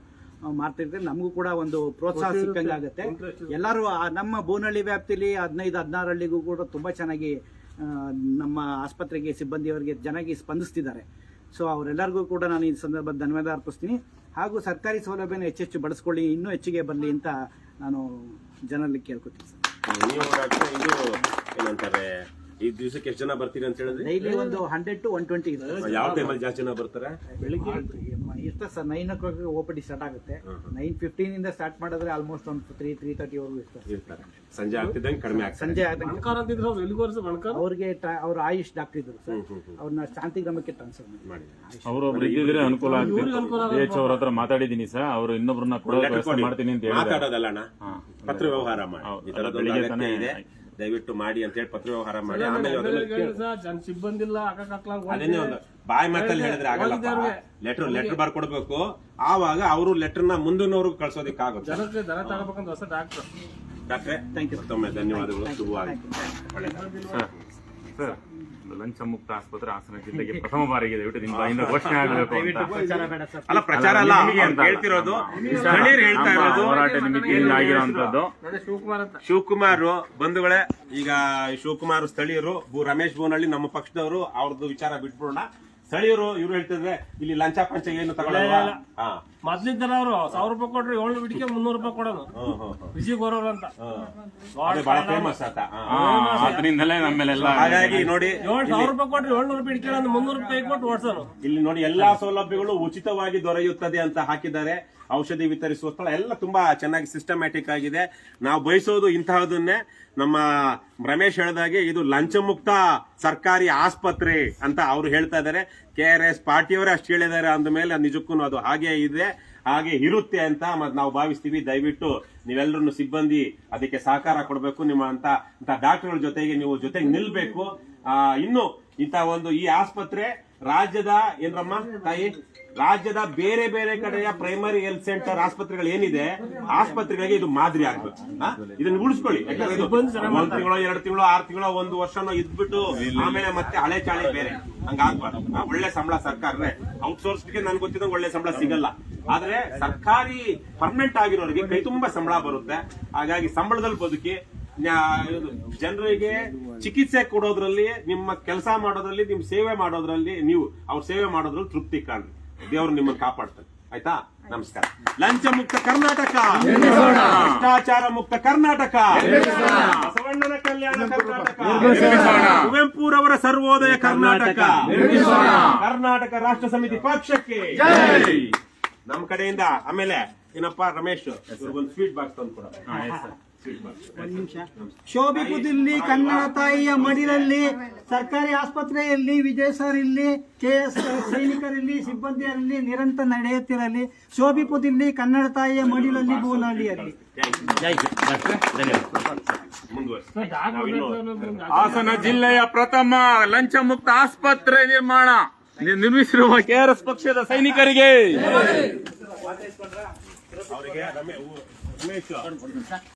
ಮಾಡ್ತಿರ್ತೀವಿ ನಮಗೂ ಕೂಡ ಒಂದು ಪ್ರೋತ್ಸಾಹ ಸಿಕ್ಕಂಗೆ ಆಗುತ್ತೆ. ಎಲ್ಲರೂ ಆ ನಮ್ಮ ಬೋನಹಳ್ಳಿ ವ್ಯಾಪ್ತಿಲಿ ಹದಿನೈದು ಹದಿನಾರು ಹಳ್ಳಿಗೂ ಕೂಡ ತುಂಬ ಚೆನ್ನಾಗಿ ನಮ್ಮ ಆಸ್ಪತ್ರೆಗೆ ಸಿಬ್ಬಂದಿಯವರಿಗೆ ಚೆನ್ನಾಗಿ ಸ್ಪಂದಿಸ್ತಿದ್ದಾರೆ. ಸೊ ಅವರೆಲ್ಲರಿಗೂ ಕೂಡ ನಾನು ಈ ಸಂದರ್ಭದಲ್ಲಿ ಧನ್ಯವಾದ ಅರ್ಪಿಸ್ತೀನಿ. ಹಾಗೂ ಸರ್ಕಾರಿ ಸೌಲಭ್ಯನ ಹೆಚ್ಚೆಚ್ಚು ಬಳಸ್ಕೊಳ್ಳಿ ಇನ್ನೂ ಹೆಚ್ಚಿಗೆ ಬರಲಿ ಅಂತ ನಾನು ಜನರಲ್ಲಿ ಕೇಳ್ಕೊತೀನಿ ಸರ್. ನೀವು ಡಾಕ್ಟ್ರೆ ಇದು ಏನಂತಾರೆ ಈ ದಿವಸಕ್ಕೆ ಎಷ್ಟು ಜನ ಬರ್ತೀರಿ ಅಂತ ಹೇಳಿದ್ರೆ? ಡೈಲಿ ಒಂದು ಹಂಡ್ರೆಡ್ ಟು ಒನ್ ಟ್ವೆಂಟಿ ಇರುತ್ತೆ ಯಾವ ಟೈಮಲ್ಲಿ ಜಾಸ್ತಿ ಜನ ಬರ್ತಾರೆ? ಬೆಳಿಗ್ಗೆ sir nine o'clock O P D start ಆಗುತ್ತೆ ನೈನ್ ಫಿಫ್ಟೀನ್ ಇಂದ ಸ್ಟಾರ್ಟ್ ಮಾಡಿದ್ರೆ ಆಲ್ಮೋಸ್ಟ್ ಒಂದು ತ್ರೀ ತ್ರೀ ತರ್ಟಿವರೆಗೂ ಇರ್ತಾರೆ. ಇರ್ತಾರೆ. ಸಂಜೆ ಆಗ್ತಿದ್ದಂಗೆ ಕಡಿಮೆ ಆಗ್ತದೆ. ಸಂಜೆ ಆದಂಗೆ ಅಂತಿದ್ರು ಅವ್ರು ಅವ್ರಿಗೆ ಟ್ರಾ- ಅವ್ರ ಆಯುಷ್ ಡಾಕ್ಟರ್ ಇದ್ರು ಸರ್. ಅವ್ರನ್ನ ಶಾಂತಿಗ್ರಾಮಕ್ಕೆ ಟ್ರಾನ್ಸ್ಫರ್ ಮಾಡಿ. ಅವರೊಬ್ರು ಇದ್ದಿದ್ರೆ ಅನುಕೂಲ ಆಗುತ್ತೆ ಎಚ್ ಅವ್ರ ಹತ್ರ ಮಾತಾಡಿದೀನಿ ಸರ್. ಅವರು ಇನ್ನೊಬ್ರನ್ನ ಕೊಡೋ ವ್ಯವಸ್ಥೆ ಮಾಡ್ತೀನಿ ಅಂತ ಹೇಳಿದ್ದಾರೆ. ಮಾತಾಡೋದಲ್ಲ ಅಣ್ಣ ಹಾ. ಪತ್ರ ವ್ಯವಹಾರ ಮಾಡಿ. ಹೌದು. ಈ ತರದೊಂದು ಬೆಳಿಗ್ಗೆ ಅಗತ್ಯ ತಾನೇ ಇದೆ. ದಯವಿಟ್ಟು ಮಾಡಿ ಅಂತ ಹೇಳಿ ಪತ್ರ ವ್ಯವಹಾರ ಮಾಡಿ ಆಮೇಲೆ ಅದನ್ನ ಕೇಳು. ಜನ ಸಿಬ್ಬಂದಿ ಇಲ್ಲ ಅದನ್ನೇ ಒಂದು ಬಾಯಿ ಮಾತಲ್ಲಿ ಹೇಳಿದ್ರೆ ಆಗಲ್ಲ ಲೆಟರ್ ಲೆಟರ್ ಬರ್ಕೊಡ್ಬೇಕು ಆವಾಗ ಅವರು ಲೆಟರ್ನ ಮುಂದಿನವ್ರಿಗೆ ಕಳ್ಸೋದಿಕ್ ಆಗುತ್ತೆ ಜನಕ್ಕೆ ದರ ತಗೋಬೇಕಂತ ಹೊಸ ಡಾಕ್ಟರ್ ಡಾಕ್ಟ್ರೆ ಮತ್ತೊಮ್ಮೆ ಧನ್ಯವಾದಗಳು. ಶುಭವಾಗಲಿ ಸರ್ ಲಂಚ ಮುಕ್ತ ಆಸ್ಪತ್ರೆ ಹಾಸನ ಜಿಲ್ಲೆಗೆ ಪ್ರಥಮ ಬಾರಿಗೆ ದಯವಿಟ್ಟು ನಿಮ್ಮ ಬಾಯಿಂದ ಘೋಷಣೆ ಆಗಬೇಕು ಅಲ್ಲ ಪ್ರಚಾರ ಅಲ್ಲ ಹೇಳ್ತಿರೋದು ಸ್ಥಳೀಯರು ಹೇಳ್ತಾ ಇರೋದು ಹೋರಾಟ ನಿಮಿತ್ತಿನಿಂದ ಆಗಿರುವಂತದ್ದು ಶಿವಕುಮಾರ್ ಬಂಧುಗಳೇ ಈಗ ಶಿವಕುಮಾರ್ ಸ್ಥಳೀಯರು ರಮೇಶ್ ಬೋನಹಳ್ಳಿ ನಮ್ಮ ಪಕ್ಷದವರು ಅವ್ರದ್ದು ವಿಚಾರ ಬಿಟ್ಬಿಡೋಣ. ಸ್ಥಳೀಯರು ಇವ್ರು ಹೇಳ್ತಿದ್ರೆ ಇಲ್ಲಿ ಲಂಚ ಪಂಚ ಏನು ತಗೊಳ್ಳಲ್ಲ ಹಾ. ಮೊದ್ಲಿದ್ದಾರ ಅವರು ಸಾವಿರ ರೂಪಾಯಿ ಕೊಡ್ರಿ ಏಳ್ನೂರು ಬಿಡಿಕೆ ಮುನ್ನೂರು ರೂಪಾಯಿ ಕೊಡೋದು. ಬರೋರು. ವಿಜಯ್ ಗೋರವ್ರ ಅಂತ ಬಹಳ ಫೇಮಸ್ ಆತ. ಅದರಿಂದಲೇ ನಮ್ಮೆಲ್ಲ ಹಾಗಾಗಿ ನೋಡಿ ಏಳು ಸಾವಿರ ರೂಪಾಯಿ ಕೊಡ್ರಿ ಏಳ್ನೂರು ಬಿಡಿಕೆ ಅಂದ್ರೆ ಮುನ್ನೂರು ರೂಪಾಯಿ ಕೊಟ್ಟು ಓಡಿಸೋರು ಇಲ್ಲಿ ನೋಡಿ ಎಲ್ಲಾ ಸೌಲಭ್ಯಗಳು ಉಚಿತವಾಗಿ ದೊರೆಯುತ್ತದೆ ಅಂತ ಹಾಕಿದ್ದಾರೆ. ಔಷಧಿ ವಿತರಿಸುವ ಸ್ಥಳ ಎಲ್ಲ ತುಂಬಾ ಚೆನ್ನಾಗಿ ಸಿಸ್ಟಮ್ಯಾಟಿಕ್ ಆಗಿದೆ. ನಾವು ಬಯಸೋದು ಇಂತಹದನ್ನೇ. ನಮ್ಮ ರಮೇಶ್ ಹೇಳಿದಾಗೆ ಇದು ಲಂಚಮುಕ್ತ ಸರ್ಕಾರಿ ಆಸ್ಪತ್ರೆ ಅಂತ ಅವ್ರು ಹೇಳ್ತಾ ಇದ್ದಾರೆ. ಕೆ ಆರ್ ಎಸ್ ಪಾರ್ಟಿಯವರೇ ಅಷ್ಟು ಹೇಳಿದ್ದಾರೆ ಅಂದ ಮೇಲೆ ನಿಜಕ್ಕೂ ಅದು ಹಾಗೆ ಇದೆ, ಹಾಗೆ ಇರುತ್ತೆ ಅಂತ ಮತ್ತೆ ನಾವು ಭಾವಿಸ್ತೀವಿ. ದಯವಿಟ್ಟು ನೀವೆಲ್ಲರೂ ಸಿಬ್ಬಂದಿ ಅದಕ್ಕೆ ಸಹಕಾರ ಕೊಡಬೇಕು ನಿಮ್ಮ ಅಂತ ಅಂತ ಡಾಕ್ಟರ್ಗಳ ಜೊತೆಗೆ ನೀವು ಜೊತೆಗೆ ನಿಲ್ಬೇಕು. ಇನ್ನು ಇಂಥ ಒಂದು ಈ ಆಸ್ಪತ್ರೆ ರಾಜ್ಯದ ಏನ್ರಮ್ಮ ತಾಯಿ? ರಾಜ್ಯದ ಬೇರೆ ಬೇರೆ ಕಡೆಯ ಪ್ರೈಮರಿ ಹೆಲ್ತ್ ಸೆಂಟರ್ ಆಸ್ಪತ್ರೆಗಳು ಏನಿದೆ ಆಸ್ಪತ್ರೆಗಳಿಗೆ ಇದು ಮಾದರಿ ಆಗ್ಬೇಕು. ಆ? ಇದನ್ನ ಉಳಿಸ್ಕೊಳ್ಳಿ. ಒಂದ್ ತಿಂಗಳು ಎರಡು ತಿಂಗಳು ಆರು ತಿಂಗಳು ಒಂದು ವರ್ಷನೋ ಇದ್ಬಿಟ್ಟು ಆಮೇಲೆ ಮತ್ತೆ ಹಳೆ ಚಾಳಿ ಬೇರೆ. ಹಂಗಾಗ್ಬಾರ್ದು. ಆ, ಒಳ್ಳೆ ಸಂಬಳ ಸರ್ಕಾರನೇ. ಔಟ್ಸೋರ್ಸ್ಗೆ ನನ್ಗೆ ಗೊತ್ತಿದ್ದಂಗೆ ಒಳ್ಳೆ ಸಂಬಳ ಸಿಗಲ್ಲ. ಆದ್ರೆ ಸರ್ಕಾರಿ ಪರ್ಮನೆಂಟ್ ಆಗಿರೋರಿಗೆ ಕೈ ತುಂಬಾ ಸಂಬಳ ಬರುತ್ತೆ. ಹಾಗಾಗಿ ಸಂಬಳದಲ್ಲಿ ಬದುಕಿ ಜನರಿಗೆ ಚಿಕಿತ್ಸೆ ಕೊಡೋದ್ರಲ್ಲಿ ನಿಮ್ಮ ಕೆಲಸ ಮಾಡೋದ್ರಲ್ಲಿ ನಿಮ್ ಸೇವೆ ಮಾಡೋದ್ರಲ್ಲಿ ನೀವು ಅವ್ರ ಸೇವೆ ಮಾಡೋದ್ರಲ್ಲಿ ತೃಪ್ತಿ ಕಾಣ್ರಿ. ದೇವ್ರು ನಿಮ್ಮನ್ನ ಕಾಪಾಡ್ತಾರೆ. ಆಯ್ತಾ? ನಮಸ್ಕಾರ. ಲಂಚ ಮುಕ್ತ ಕರ್ನಾಟಕ! ಭ್ರಷ್ಟಾಚಾರ ಮುಕ್ತ ಕರ್ನಾಟಕ! ಬಸವಣ್ಣನ ಕಲ್ಯಾಣ ಕರ್ನಾಟಕ! ಕುವೆಂಪುರವರ ಸರ್ವೋದಯ ಕರ್ನಾಟಕ! ಕರ್ನಾಟಕ. ರಾಷ್ಟ್ರ ಸಮಿತಿ ಪಕ್ಷಕ್ಕೆ! ನಮ್ ಕಡೆಯಿಂದ ಆಮೇಲೆ ಏನಪ್ಪಾ ರಮೇಶ್ ಒಂದು ಸ್ವೀಟ್ ಬಾಕ್ಸ್ ತಂದು ಕೊಡ ನಿಮಿಷ ಕನ್ನಡ ತಾಯಿಯ ಮಡಿಲಲ್ಲಿ ಸರ್ಕಾರಿ ಆಸ್ಪತ್ರೆಯಲ್ಲಿ ವಿಜಯ ಸರ್ ಇಲ್ಲಿ ಕೆ ಎಸ್ ಸೈನಿಕರಲ್ಲಿ ಸಿಬ್ಬಂದಿಯಲ್ಲಿ ನಿರಂತರ ನಡೆಯುತ್ತಿರಲಿ. ಶೋಭಿಪುರದಲ್ಲಿ ಕನ್ನಡ ತಾಯಿಯ ಮಡಿಲಲ್ಲಿ ಬೋನಹಳ್ಳಿಯಲ್ಲಿ ಮುಂದುವರಿಸಿ ಹಾಸನ ಜಿಲ್ಲೆಯ ಪ್ರಥಮ ಲಂಚ ಮುಕ್ತ ಆಸ್ಪತ್ರೆ ನಿರ್ಮಾಣ ನಿರ್ಮಿಸಿರುವ ಕೆಆರ್ಎಸ್ ಪಕ್ಷದ ಸೈನಿಕರಿಗೆ. ಅವರಿಗೆ